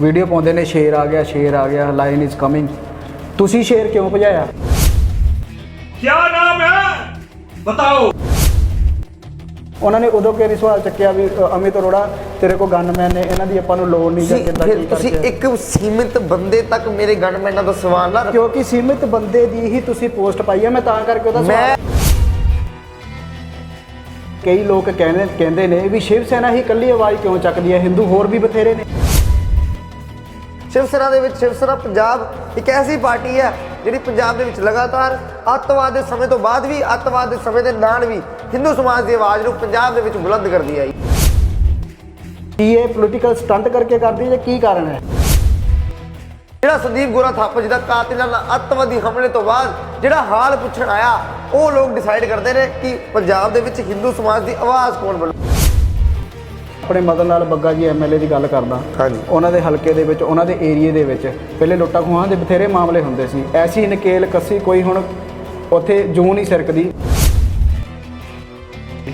Video ਪਾਉਂਦੇ ਨੇ ਸ਼ੇਰ ਆ ਗਿਆ ਸ਼ੇਰ ਆ ਗਿਆ ਲਾਈਨ ਇਜ਼ ਕਮਿੰਗ ਤੁਸੀਂ ਸ਼ੇਰ ਕਿਉਂ ਭਜਾਇਆ? ਕੀ ਨਾਮ ਹੈ? ਬਤਾਓ। ਉਹਨਾਂ ਨੇ ਉਦੋਂ ਕਿਹੜੀ ਸਵਾਲ ਚੱਕਿਆ ਵੀ ਅਮਿਤ ਅਰੋੜਾ ਤੇਰੇ ਕੋਲ ਗਨਮੈਨ ਨੇ ਇਹਨਾਂ ਦੀ ਆਪਾਂ ਨੂੰ ਲੋੜ ਨਹੀਂ ਜਾਂ ਤੁਸੀਂ ਤੁਸੀਂ ਇੱਕ ਸੀਮਿਤ ਬੰਦੇ ਤੱਕ ਮੇਰੇ ਗਨਮੈਨਾਂ ਦਾ ਸਵਾਲ ਨਾ ਕਿਉਂਕਿ ਸੀਮਿਤ ਬੰਦੇ ਦੀ ਹੀ ਤੁਸੀਂ ਪੋਸਟ ਪਾਈ ਹੈ ਮੈਂ ਤਾਂ ਕਰਕੇ ਉਹਦਾ ਸਵਾਲ ਕਈ ਲੋਕ ਕਹਿੰਦੇ ਕਹਿੰਦੇ ਨੇ ਵੀ ਸ਼ਿਵ ਸੈਨਾ ਹੀ ਇਕੱਲੀ ਆਵਾਜ਼ ਕਿਉਂ ਚੱਕਦੀ ਹੈ? ਹਿੰਦੂ ਹੋਰ ਵੀ ਬਥੇਰੇ ਨੇ। ਸ਼ਿਵ ਸੈਨਾ ਦੇ ਵਿੱਚ ਸ਼ਿਵ ਸੈਨਾ ਪੰਜਾਬ ਇੱਕ ਐਸੀ ਪਾਰਟੀ ਹੈ ਜਿਹੜੀ ਪੰਜਾਬ ਦੇ ਵਿੱਚ ਲਗਾਤਾਰ ਅੱਤਵਾਦ ਦੇ ਸਮੇਂ ਤੋਂ ਬਾਅਦ ਵੀ, ਅੱਤਵਾਦ ਦੇ ਸਮੇਂ ਦੇ ਨਾਲ ਵੀ ਹਿੰਦੂ ਸਮਾਜ ਦੀ ਆਵਾਜ਼ ਨੂੰ ਪੰਜਾਬ ਦੇ ਵਿੱਚ ਬੁਲੰਦ ਕਰਦੀ ਆਈ। ਕੀ ਇਹ ਪੋਲੀਟੀਕਲ ਸਟੰਟ ਕਰਕੇ ਕਰਦੀ ਹੈ ਕੀ ਕਾਰਨ ਹੈ? ਜਿਹੜਾ ਸੰਦੀਪ ਗੋਰਾ ਥਾਪਰ ਜੀ ਦਾ ਕਾਤਿਲਾਂ ਨਾਲ ਅੱਤਵਾਦੀ ਹਮਲੇ ਤੋਂ ਬਾਅਦ ਜਿਹੜਾ ਹਾਲ ਪੁੱਛਣ ਆਇਆ, ਉਹ ਲੋਕ ਡਿਸਾਈਡ ਕਰਦੇ ਨੇ ਕਿ ਪੰਜਾਬ ਦੇ ਵਿੱਚ ਹਿੰਦੂ ਸਮਾਜ ਦੀ ਆਵਾਜ਼ ਕੌਣ ਬਣੂ ਆਪਣੇ ਮਦਨ ਲਾਲ ਬੱਗਾ ਜੀ ਐਮਐਲਏ ਦੀ ਗੱਲ ਕਰਦਾ ਹਾਂਜੀ। ਉਹਨਾਂ ਦੇ ਹਲਕੇ ਦੇ ਵਿੱਚ ਉਹਨਾਂ ਦੇ ਏਰੀਏ ਦੇ ਵਿੱਚ ਪਹਿਲੇ ਲੁੱਟਾਂ ਖੋਹਾਂ ਦੇ ਬਥੇਰੇ ਮਾਮਲੇ ਹੁੰਦੇ ਸੀ ਐਸੀ ਨਕੇਲ ਕੱਸੀ ਕੋਈ ਹੁਣ ਉੱਥੇ ਜੂੰ ਨਹੀਂ ਸਿਰਕਦੀ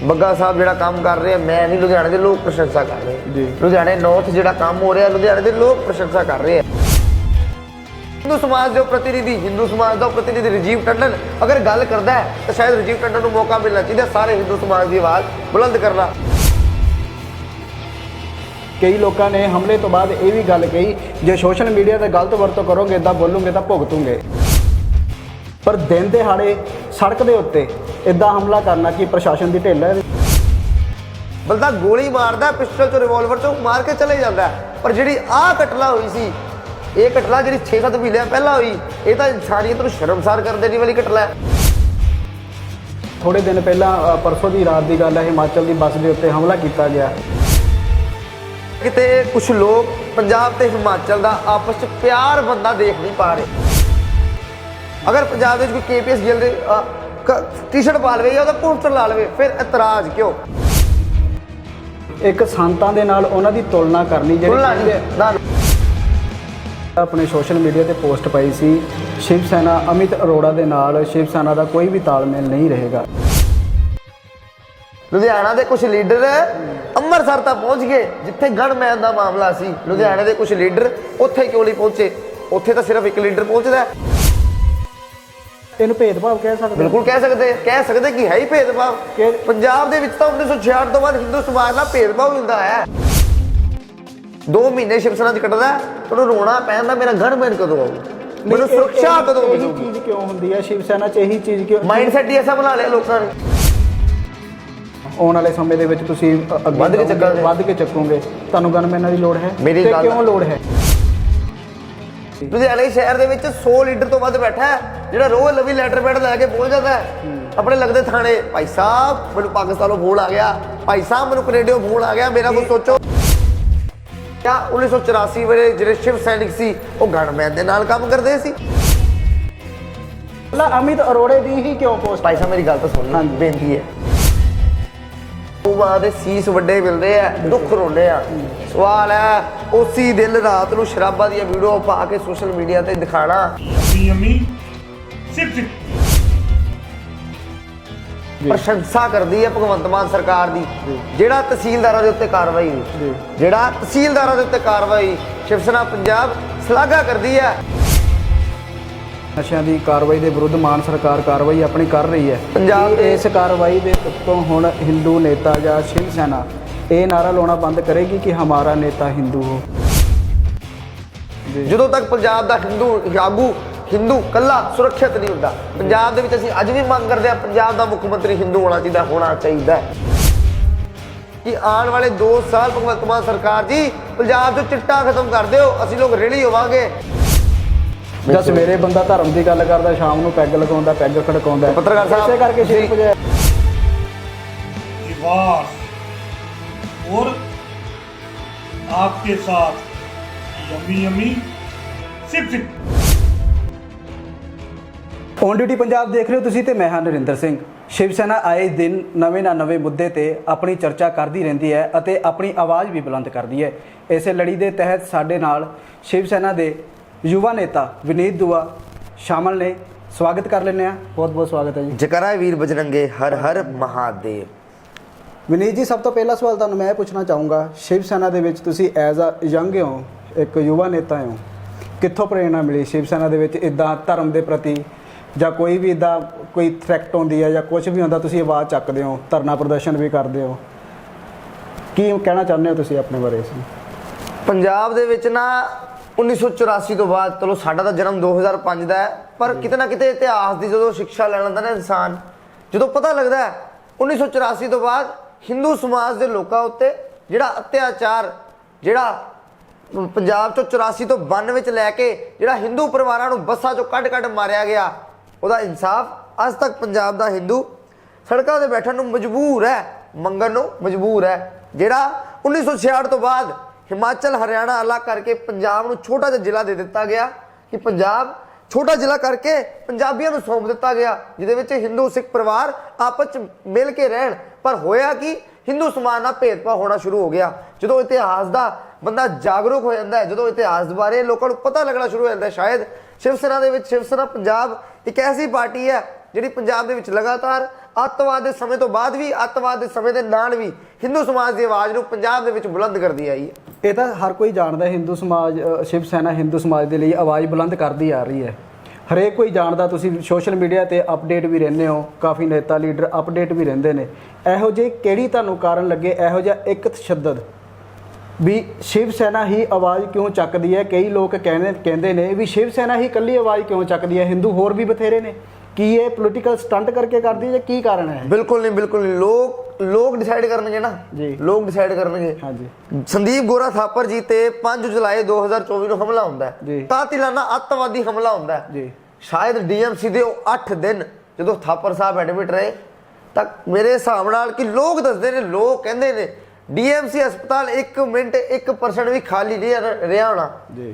ਬੱਗਾ ਸਾਹਿਬ ਜਿਹੜਾ ਕੰਮ ਕਰ ਰਹੇ ਆ ਮੈਂ ਨਹੀਂ ਲੁਧਿਆਣੇ ਦੇ ਲੋਕ ਪ੍ਰਸ਼ੰਸਾ ਕਰ ਰਹੇ। ਜੀ। ਲੁਧਿਆਣੇ ਨਾਰਥ ਜਿਹੜਾ ਕੰਮ ਹੋ ਰਿਹਾ ਲੁਧਿਆਣੇ ਦੇ ਲੋਕ ਪ੍ਰਸ਼ੰਸਾ ਕਰ ਰਹੇ ਆ ਹਿੰਦੂ ਸਮਾਜ ਦੇ ਪ੍ਰਤੀਨਿਧੀ ਹਿੰਦੂ ਸਮਾਜ ਦਾ ਪ੍ਰਤੀਨਿਧੀ ਰਜੀਵ ਟੰਡਨ ਅਗਰ ਗੱਲ ਕਰਦਾ ਹੈ ਤਾਂ ਸ਼ਾਇਦ ਰਜੀਵ ਟੰਡਨ ਨੂੰ ਮੌਕਾ ਮਿਲਣਾ ਚਾਹੀਦਾ ਸਾਰੇ ਹਿੰਦੂ ਸਮਾਜ ਦੀ ਆਵਾਜ਼ ਬੁਲੰਦ ਕਰਨਾ ਕਈ ਲੋਕਾਂ ਨੇ ਹਮਲੇ ਤੋਂ ਬਾਅਦ ਇਹ ਵੀ ਗੱਲ ਕਹੀ ਜੇ ਸੋਸ਼ਲ ਮੀਡੀਆ ਤੇ ਗਲਤ ਵਰਤੋਂ ਕਰੋਗੇ ਇਦਾਂ ਬੋਲੋਗੇ ਤਾਂ ਭੁਗਤੋਗੇ। ਪਰ ਦਿਨ ਦਿਹਾੜੇ ਸੜਕ ਦੇ ਉੱਤੇ ਇਦਾਂ ਹਮਲਾ ਕਰਨਾ ਕੀ ਪ੍ਰਸ਼ਾਸਨ ਦੀ ਢਿੱਲ ਹੈ? ਬੰਦਾ ਗੋਲੀ ਮਾਰਦਾ ਪਿਸਟਲ ਤੋਂ ਰਿਵਾਲਵਰ ਤੋਂ ਮਾਰ ਕੇ ਚਲੇ ਜਾਂਦਾ। ਪਰ ਜਿਹੜੀ ਆਹ ਘਟਨਾ ਹੋਈ ਸੀ ਇਹ ਘਟਨਾ ਜਿਹੜੀ 6-7 ਮਹੀਨਿਆਂ ਪਹਿਲਾਂ ਹੋਈ ਇਹ ਤਾਂ ਇਨਸਾਨੀਅਤ ਨੂੰ ਸ਼ਰਮਸਾਰ ਕਰ ਦੇਣੀ ਵਾਲੀ ਘਟਨਾ ਹੈ। ਥੋੜੇ ਦਿਨ ਪਹਿਲਾਂ ਪਰਸੋਂ ਦੀ ਰਾਤ ਦੀ ਗੱਲ ਹੈ ਹਿਮਾਚਲ ਦੀ ਬੱਸ ਦੇ ਉੱਤੇ ਹਮਲਾ ਕੀਤਾ ਗਿਆ। ਕਿਤੇ ਕੁਝ ਲੋਕ ਪੰਜਾਬ ਤੇ ਹਿਮਾਚਲ ਦਾ ਆਪਸ ਚ ਪਿਆਰ ਬੰਦਾ ਦੇਖ ਨਹੀਂ ਪਾ ਰਹੇ। ਅਗਰ ਪੰਜਾਬ ਦੇ ਵਿੱਚ ਕੋਈ ਕੇਪੀਐਸ ਗਿੱਲ ਦੇ ਟੀ-ਸ਼ਰਟ ਪਾ ਲਵੇ ਜਾਂ ਉਹਦਾ ਪੋਸਟਰ ਲਾ ਲਵੇ ਫਿਰ ਇਤਰਾਜ਼ ਕਿਉਂ? ਇੱਕ ਸੰਤਾਂ ਦੇ ਨਾਲ ਉਹਨਾਂ ਦੀ ਤੁਲਨਾ ਕਰਨੀ ਜਿਹੜੀ ਆਪਣੇ ਸੋਸ਼ਲ ਮੀਡੀਆ ਤੇ ਪੋਸਟ ਪਾਈ ਸੀ ਸ਼ਿਵ ਸੈਨਾ ਅਮਿਤ ਅਰੋੜਾ ਦੇ ਨਾਲ ਸ਼ਿਵ ਸੈਨਾ ਦਾ ਕੋਈ ਵੀ ਤਾਲਮੇਲ ਨਹੀਂ ਰਹੇਗਾ। ਲੁਧਿਆਣਾ ਦੇ ਕੁਝ ਲੀਡਰ ਅੰਮ੍ਰਿਤਸਰ ਤੱਕ ਪਹੁੰਚ ਗਏ ਜਿੱਥੇ ਗਨਮੈਨ ਦਾ ਮਾਮਲਾ ਸੀ। ਲੁਧਿਆਣੇ ਦੇ ਕੁਝ ਲੀਡਰ ਉੱਥੇ ਕਿਉਂ ਨਹੀਂ ਪਹੁੰਚੇ? ਉੱਥੇ ਤਾਂ ਸਿਰਫ ਇੱਕ ਲੀਡਰ ਪਹੁੰਚਦਾ। ਇਹਨੂੰ ਭੇਦਭਾਵ ਕਹਿ ਸਕਦੇ ਬਿਲਕੁਲ ਕਹਿ ਸਕਦੇ ਕਹਿ ਸਕਦੇ ਕਿ ਹੈ ਹੀ ਭੇਦਭਾਵ। ਪੰਜਾਬ ਦੇ ਵਿੱਚ ਤਾਂ 1966 ਤੋਂ ਬਾਅਦ ਹਿੰਦੂ ਸਮਾਜ ਨਾਲ ਭੇਦਭਾਵ ਹੁੰਦਾ ਹੈ। ਦੋ ਮਹੀਨੇ ਸ਼ਿਵ ਸੈਨਾ ਚ ਕੱਟਦਾ ਉਹਨੂੰ ਰੋਣਾ ਪੈਂਦਾ ਮੇਰਾ ਗਨਮੈਨ ਕਦੋਂ ਆਊ ਮੈਨੂੰ ਸੁਰੱਖਿਆ ਕਦੋਂ ਇਹੀ ਮਿਲੂਗੀ? ਚੀਜ਼ ਕਿਉਂ ਹੁੰਦੀ ਹੈ ਸ਼ਿਵ ਸੈਨਾ 'ਚ? ਇਹੀ ਚੀਜ਼ ਕਿਉਂ ਮਾਈਂਡਸੈਟ ਹੀ ਐਸਾ ਬਣਾ ਲਿਆ ਲੋਕਾਂ ਨੇ ਆਉਣ ਵਾਲੇ ਸਮੇਂ ਦੇ ਵਿੱਚ ਤੁਸੀਂ ਅ- ਅੱਗੇ ਵੱਧ ਕੇ ਜਾਓਗੇ, ਚੱਕਾਂਗੇ। ਵੱਧ ਕੇ ਚੱਕੋਗੇ। ਤੁਹਾਨੂੰ ਗਨਮੈਨਾਂ ਦੀ ਲੋੜ ਹੈ ਮੇਰੀ ਤੇ ਗੱਲ- ਕਿਉਂ ਲੋੜ ਹੈ? ਲੁਧਿਆਣੇ ਸ਼ਹਿਰ ਦੇ ਵਿੱਚ 100 ਲੀਡਰ ਤੋਂ ਵੱਧ ਬੈਠਾ ਹੈ ਜਿਹੜਾ ਰੋਜ਼ ਲਵੀ ਲੈਟਰ ਪੈਡ ਲੈ ਕੇ ਪਹੁੰਚ ਜਾਂਦਾ ਹੈ। ਆਪਣੇ ਲੱਗਦੇ ਥਾਣੇ ਭਾਈ ਸਾਹਿਬ ਮੈਨੂੰ ਪਾਕਿਸਤਾਨੋਂ ਫੋਨ ਆ ਗਿਆ। ਭਾਈ ਸਾਹਿਬ ਮੈਨੂੰ ਕੈਨੇਡੀਓ ਫੋਨ ਆ ਗਿਆ ਮੇਰਾ ਕੁਝ ਸੋਚੋ। ਕਿਆ 1984 ਵੇਲੇ ਜਿਹੜੇ ਸ਼ਿਵ ਸੈਨਿਕ ਸੀ ਉਹ ਗਨਮੈਨ ਦੇ ਨਾਲ ਕੰਮ ਕਰਦੇ ਸੀ? ਲਾ ਅਮਿਤ ਅਰੋੜੇ ਦੀ ਹੀ ਕਿਉਂ ਪੋਸਟ? ਭਾਈ ਸਾਹਿਬ ਮੇਰੀ ਗੱਲ ਤਾਂ ਸੁਣ ਹਾਂਜੀ। ਲਈ ਬੇਨਤੀ ਹੈ। ਮਾਂ ਸੀਸ ਵੱਡੇ ਮਿਲਦੇ ਆ ਦੁੱਖ ਰੋਂਦੇ ਆ। ਸਵਾਲ ਹੈ ਉਸੇ ਦਿਨ ਰਾਤ ਨੂੰ ਸ਼ਰਾਬਾਂ ਦੀਆਂ ਵੀਡੀਓ ਪਾ ਕੇ ਸੋਸ਼ਲ ਮੀਡੀਆ ਤੇ ਦਿਖਾਣਾ। ਯੰਮੀ ਯੰਮੀ ਸਿਪ ਪ੍ਰਸ਼ੰਸਾ ਕਰਦੀ ਹੈ ਭਗਵੰਤ ਮਾਨ ਸਰਕਾਰ ਦੀ। ਜਿਹੜਾ ਤਹਿਸੀਲਦਾਰਾਂ ਦੇ ਉੱਤੇ ਕਾਰਵਾਈ ਜਿਹੜਾ ਤਹਿਸੀਲਦਾਰਾਂ ਦੇ ਉੱਤੇ ਕਾਰਵਾਈ ਸ਼ਿਵ ਸੈਨਾ ਪੰਜਾਬ ਸ਼ਲਾਘਾ ਕਰਦੀ ਹੈ। ਨਸ਼ਿਆਂ ਦੀ ਕਾਰਵਾਈ ਦੇ ਵਿਰੁੱਧ ਮਾਨ ਸਰਕਾਰ ਕਾਰਵਾਈ ਆਪਣੀ ਕਰ ਰਹੀ ਹੈ। ਪੰਜਾਬ ਦੇ- ਇਸ ਕਾਰਵਾਈ ਦੇ ਉੱਤੋਂ ਹੁਣ ਹਿੰਦੂ ਨੇਤਾ ਜਾਂ ਸ਼ਿਵ ਸੈਨਾ ਇਹ ਨਾਰਾ ਲਾਉਣਾ ਬੰਦ ਕਰੇਗੀ ਕਿ ਹਮਾਰਾ ਨੇਤਾ ਹਿੰਦੂ ਹੋ? ਜਦੋਂ ਤੱਕ ਪੰਜਾਬ ਦਾ ਹਿੰਦੂ ਆਗੂ ਹਿੰਦੂ ਕੱਲਾ ਸੁਰੱਖਿਅਤ ਨਹੀਂ ਹੁੰਦਾ ਪੰਜਾਬ ਦੇ ਵਿੱਚ ਅਸੀਂ ਅੱਜ ਵੀ ਮੰਗ ਕਰਦੇ ਹਾਂ ਪੰਜਾਬ ਦਾ ਮੁੱਖ ਮੰਤਰੀ ਹਿੰਦੂ ਹੋਣਾ ਚਾਹੀਦਾ ਹੋਣਾ ਚਾਹੀਦਾ ਕਿ ਆਉਣ ਵਾਲੇ 2 ਸਾਲ ਭਗਵੰਤ ਮਾਨ ਸਰਕਾਰ ਜੀ ਪੰਜਾਬ 'ਚੋਂ ਚਿੱਟਾ ਖਤਮ ਕਰ ਦਿਓ ਅਸੀਂ ਲੋਕ ਰੇੜੀ ਹੋਵਾਂਗੇ। ਜਦ ਸਵੇਰੇ ਬੰਦਾ ਧਰਮ ਦੀ ਗੱਲ ਕਰਦਾ ਸ਼ਾਮ ਨੂੰ ਪੈਗ ਲਗਾਉਂਦਾ ਪੈਗ ਖੜਕਾਉਂਦਾ ਪੱਤਰਕਾਰ ਸਾਹਿਬ, ਇਸੇ ਕਰਕੇ ਜੀ। ਸ਼ਿਵ ਭਜਾਇਆ निवास और आपके साथ yummy yummy sip sip on duty Punjab ਦੇਖ ਰਹੇ ਹੋ ਤੁਸੀਂ ਤੇ ਮੈਂ ਹਾਂ ਨਰਿੰਦਰ ਸਿੰਘ ਸ਼ਿਵ ਸੈਨਾ ਆਏ ਦਿਨ ਨਵੇਂ ਨਾ ਨਵੇਂ ਮੁੱਦੇ ਤੇ ਆਪਣੀ ਚਰਚਾ ਕਰਦੀ ਰਹਿੰਦੀ ਹੈ ਅਤੇ ਆਪਣੀ ਆਵਾਜ਼ ਵੀ ਬੁਲੰਦ ਕਰਦੀ ਹੈ ਇਸੇ ਲੜੀ ਦੇ ਤਹਿਤ ਸਾਡੇ ਨਾਲ ਸ਼ਿਵ ਸੈਨਾ ਦੇ ਯੁਵਾ ਨੇਤਾ ਵਿਨੀਤ ਦੁਆ ਸ਼ਾਮਲ ਨੇ। ਸਵਾਗਤ ਕਰ ਲੈਂਦੇ ਆ ਬਹੁਤ ਬਹੁਤ ਸਵਾਗਤ ਹੈ ਜੀ। ਜਕਰਾ ਵੀਰ ਬਜਰੰਗੇ ਹਰ ਹਰ ਮਹਾਦੇਵ। ਵਿਨੀਤ ਜੀ ਸਭ ਤੋਂ ਪਹਿਲਾ ਸਵਾਲ ਤੁਹਾਨੂੰ ਮੈਂ ਇਹ ਪੁੱਛਣਾ ਚਾਹੂੰਗਾ ਸ਼ਿਵ ਸੈਨਾ ਦੇ ਵਿੱਚ ਤੁਸੀਂ ਐਜ਼ ਅ ਯੰਗ ਹੋ ਇੱਕ ਯੁਵਾ ਨੇਤਾ ਹੋ ਕਿੱਥੋਂ ਪ੍ਰੇਰਣਾ ਮਿਲੀ ਸ਼ਿਵ ਸੈਨਾ ਦੇ ਵਿੱਚ ਇਦਾਂ ਧਰਮ ਦੇ ਪ੍ਰਤੀ? ਜਾਂ ਕੋਈ ਵੀ ਇਦਾਂ ਕੋਈ ਥ੍ਰੈਟ ਹੁੰਦੀ ਹੈ ਜਾਂ ਕੁਝ ਵੀ ਹੁੰਦਾ ਤੁਸੀਂ ਆਵਾਜ਼ ਚੱਕਦੇ ਹੋ ਧਰਨਾ ਪ੍ਰਦਰਸ਼ਨ ਵੀ ਕਰਦੇ ਹੋ। ਕੀ ਕਹਿਣਾ ਚਾਹੁੰਦੇ ਹੋ ਤੁਸੀਂ ਆਪਣੇ ਬਾਰੇ ਇਸ ਨੂੰ? ਪੰਜਾਬ ਦੇ ਵਿੱਚ ਨਾ 1984 ਤੋਂ ਬਾਅਦ ਚਲੋ ਸਾਡਾ ਤਾਂ ਜਨਮ 2005 ਦਾ ਹੈ ਪਰ ਕਿਤੇ ਨਾ ਕਿਤੇ ਇਤਿਹਾਸ ਦੀ ਜਦੋਂ ਸਿੱਖਿਆ ਲੈ ਲੈਂਦਾ ਨਾ ਇਨਸਾਨ ਜਦੋਂ ਪਤਾ ਲੱਗਦਾ ਹੈ 1984 ਤੋਂ ਬਾਅਦ ਹਿੰਦੂ ਸਮਾਜ ਦੇ ਲੋਕਾਂ ਉੱਤੇ ਜਿਹੜਾ ਅਤਿਆਚਾਰ ਜਿਹੜਾ ਪੰਜਾਬ ਚੋਂ 84 ਤੋਂ 92 ਵਿੱਚ ਲੈ ਕੇ ਜਿਹੜਾ ਹਿੰਦੂ ਪਰਿਵਾਰਾਂ ਨੂੰ ਬੱਸਾਂ ਚੋਂ ਕੱਢ-ਕੱਢ ਮਾਰਿਆ ਗਿਆ ਉਹਦਾ ਇਨਸਾਫ ਅੱਜ ਤੱਕ ਪੰਜਾਬ ਦਾ ਹਿੰਦੂ ਸੜਕਾਂ ਤੇ ਬੈਠਣ ਨੂੰ ਮਜਬੂਰ ਹੈ ਮੰਗਣ ਨੂੰ ਮਜਬੂਰ ਹੈ। ਜਿਹੜਾ 1966 ਤੋਂ ਬਾਅਦ ਹਿਮਾਚਲ, ਹਰਿਆਣਾ ਅਲੱਗ ਕਰਕੇ ਪੰਜਾਬ ਨੂੰ ਛੋਟਾ ਜਿਹਾ ਜ਼ਿਲ੍ਹਾ ਦੇ ਦਿੱਤਾ ਗਿਆ ਕਿ ਪੰਜਾਬ ਛੋਟਾ ਜ਼ਿਲ੍ਹਾ ਕਰਕੇ ਪੰਜਾਬੀਆਂ ਨੂੰ ਸੌਂਪ ਦਿੱਤਾ ਗਿਆ, ਜਿਹਦੇ ਵਿੱਚ ਹਿੰਦੂ, ਸਿੱਖ ਪਰਿਵਾਰ ਆਪਸ ਚ ਮਿਲ ਕੇ ਰਹਿਣ। ਪਰ ਹੋਇਆ ਕਿ? ਹਿੰਦੂ ਸਮਾਜ ਨਾਲ ਭੇਦਭਾਵ ਹੋਣਾ ਸ਼ੁਰੂ ਹੋ ਗਿਆ। ਜਦੋਂ ਇਤਿਹਾਸ ਦਾ ਬੰਦਾ ਜਾਗਰੂਕ ਹੋ ਜਾਂਦਾ ਹੈ, ਜਦੋਂ ਇਤਿਹਾਸ ਬਾਰੇ ਲੋਕਾਂ ਨੂੰ ਪਤਾ ਲੱਗਣਾ ਸ਼ੁਰੂ ਹੋ ਜਾਂਦਾ ਹੈ, ਸ਼ਾਇਦ ਸ਼ਿਵ ਸੈਨਾ ਦੇ ਵਿੱਚ ਸ਼ਿਵ ਸੈਨਾ ਪੰਜਾਬ ਇੱਕ ਐਸੀ ਪਾਰਟੀ ਹੈ ਜਿਹੜੀ ਪੰਜਾਬ ਦੇ ਵਿੱਚ ਲਗਾਤਾਰ ਅੱਤਵਾਦ ਦੇ ਸਮੇਂ ਤੋਂ ਬਾਅਦ ਵੀ ਅੱਤਵਾਦ ਦੇ ਸਮੇਂ ਦੇ ਨਾਲ ਵੀ ਹਿੰਦੂ ਸਮਾਜ ਦੀ ਆਵਾਜ਼ ਨੂੰ ਪੰਜਾਬ ਦੇ ਵਿੱਚ ਬੁਲੰਦ ਕਰਦੀ ਆਈ ਹੈ। ਇਹ ਤਾਂ ਹਰ ਕੋਈ ਜਾਣਦਾ ਹੈ, ਹਿੰਦੂ ਸਮਾਜ ਸ਼ਿਵ ਸੈਨਾ ਹਿੰਦੂ ਸਮਾਜ ਦੇ ਲਈ ਆਵਾਜ਼ ਬੁਲੰਦ ਕਰਦੀ ਆ ਰਹੀ ਹੈ। ਹਰੇਕ ਕੋਈ ਜਾਣਦਾ ਤੁਸੀਂ ਸੋਸ਼ਲ ਮੀਡੀਆ ਤੇ ਅਪਡੇਟ ਵੀ ਰਹਿੰਦੇ ਹੋ ਕਾਫੀ ਨੇਤਾ ਲੀਡਰ ਅਪਡੇਟ ਵੀ ਰਹਿੰਦੇ ਨੇ। ਇਹੋ ਜਿਹੇ ਕਿਹੜੀ ਤੁਹਾਨੂੰ ਕਾਰਨ ਲੱਗੇ? ਇਹੋ ਜਿਹਾ ਇੱਕ ਤਸ਼ੱਦਦ ਵੀ ਸ਼ਿਵ ਸੈਨਾ ਹੀ ਆਵਾਜ਼ ਕਿਉਂ ਚੱਕਦੀ ਹੈ? ਕਈ ਲੋਕ ਕਹਿੰਦੇ ਕਹਿੰਦੇ ਨੇ ਵੀ ਸ਼ਿਵ ਸੈਨਾ ਹੀ ਇਕੱਲੀ ਆਵਾਜ਼ ਕਿਉਂ ਚੱਕਦੀ ਹੈ? ਹਿੰਦੂ ਹੋਰ ਵੀ ਬਥੇਰੇ ਨੇ। ਕੀ ਇਹ ਪੋਲੀਟੀਕਲ ਸਟੰਟ ਕਰਕੇ ਕਰਦੀ ਹੈ ਜਾਂ ਕੀ ਕਾਰਨ ਹੈ? ਬਿਲਕੁਲ ਨਹੀਂ ਬਿਲਕੁਲ ਨਹੀਂ। ਲੋਕ ਲੋਕ ਡਿਸਾਈਡ ਕਰਨਗੇ ਨਾ। ਜੀ। ਲੋਕ ਡਿਸਾਈਡ ਕਰਨਗੇ। ਹਾਂਜੀ। ਸੰਦੀਪ ਗੋਰਾ ਥਾਪਰ ਜੀ ਤੇ 5 ਜੁਲਾਈ 2024 ਨੂੰ ਹਮਲਾ ਹੁੰਦਾ ਹੈ। ਕਾਤਿਲਾਨਾ ਅੱਤਵਾਦੀ ਹਮਲਾ ਹੁੰਦਾ ਹੈ। ਜੀ। ਸ਼ਾਇਦ ਡੀਐਮਸੀ ਦੇ ਉਹ 8 ਦਿਨ ਜਦੋਂ ਥਾਪਰ ਸਾਹਿਬ ਐਡਮਿਟ ਰਹੇ ਤਾਂ ਮੇਰੇ ਹਿਸਾਬ ਨਾਲ ਕਿ ਲੋਕ ਦੱਸਦੇ ਨੇ ਲੋਕ ਕਹਿੰਦੇ ਨੇ ਡੀਐਮਸੀ ਹਸਪਤਾਲ 1 ਮਿੰਟ 1% ਵੀ ਖਾਲੀ ਨਹੀਂ ਰਿਹਾ ਹੋਣਾ।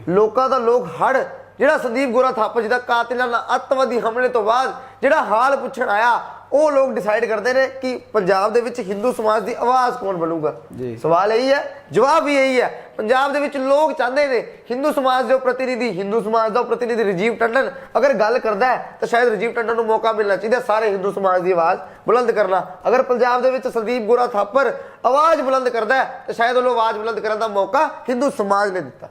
ਲੋਕਾਂ ਦਾ ਲੋਕ ਹੜ ਜਿਹੜਾ ਸੰਦੀਪ ਗੋਰਾ ਥਾਪਰ ਜੀ ਦਾ ਕਾਤਿਲਾਨਾ ਅੱਤਵਾਦੀ ਹਮਲੇ ਤੋਂ ਬਾਅਦ ਜਿਹੜਾ ਹਾਲ ਪੁੱਛਣ ਆਇਆ ਉਹ ਲੋਕ ਡਿਸਾਈਡ ਕਰਦੇ ਨੇ ਕਿ ਪੰਜਾਬ ਦੇ ਵਿੱਚ ਹਿੰਦੂ ਸਮਾਜ ਦੀ ਆਵਾਜ਼ ਕੌਣ ਬਣੂਗਾ। ਸਵਾਲ ਇਹੀ ਹੈ ਜਵਾਬ ਵੀ ਇਹੀ ਹੈ ਪੰਜਾਬ ਦੇ ਵਿੱਚ ਲੋਕ ਚਾਹੁੰਦੇ ਨੇ ਹਿੰਦੂ ਸਮਾਜ ਦੇ ਪ੍ਰਤੀਨਿਧੀ ਹਿੰਦੂ ਸਮਾਜ ਦਾ ਪ੍ਰਤੀਨਿਧੀ ਰਜੀਵ ਟੰਡਨ ਅਗਰ ਗੱਲ ਕਰਦਾ ਹੈ ਤਾਂ ਸ਼ਾਇਦ ਰਜੀਵ ਟੰਡਨ ਨੂੰ ਮੌਕਾ ਮਿਲਣਾ ਚਾਹੀਦਾ ਸਾਰੇ ਹਿੰਦੂ ਸਮਾਜ ਦੀ ਆਵਾਜ਼ ਬੁਲੰਦ ਕਰਨਾ। ਅਗਰ ਪੰਜਾਬ ਦੇ ਵਿੱਚ ਸੰਦੀਪ ਗੋਰਾ ਥਾਪਰ ਆਵਾਜ਼ ਬੁਲੰਦ ਕਰਦਾ ਹੈ ਤਾਂ ਸ਼ਾਇਦ ਉਹਨੂੰ ਆਵਾਜ਼ ਬੁਲੰਦ ਕਰਨ ਦਾ ਮੌਕਾ ਹਿੰਦੂ ਸਮਾਜ ਨੇ ਦਿੱਤਾ।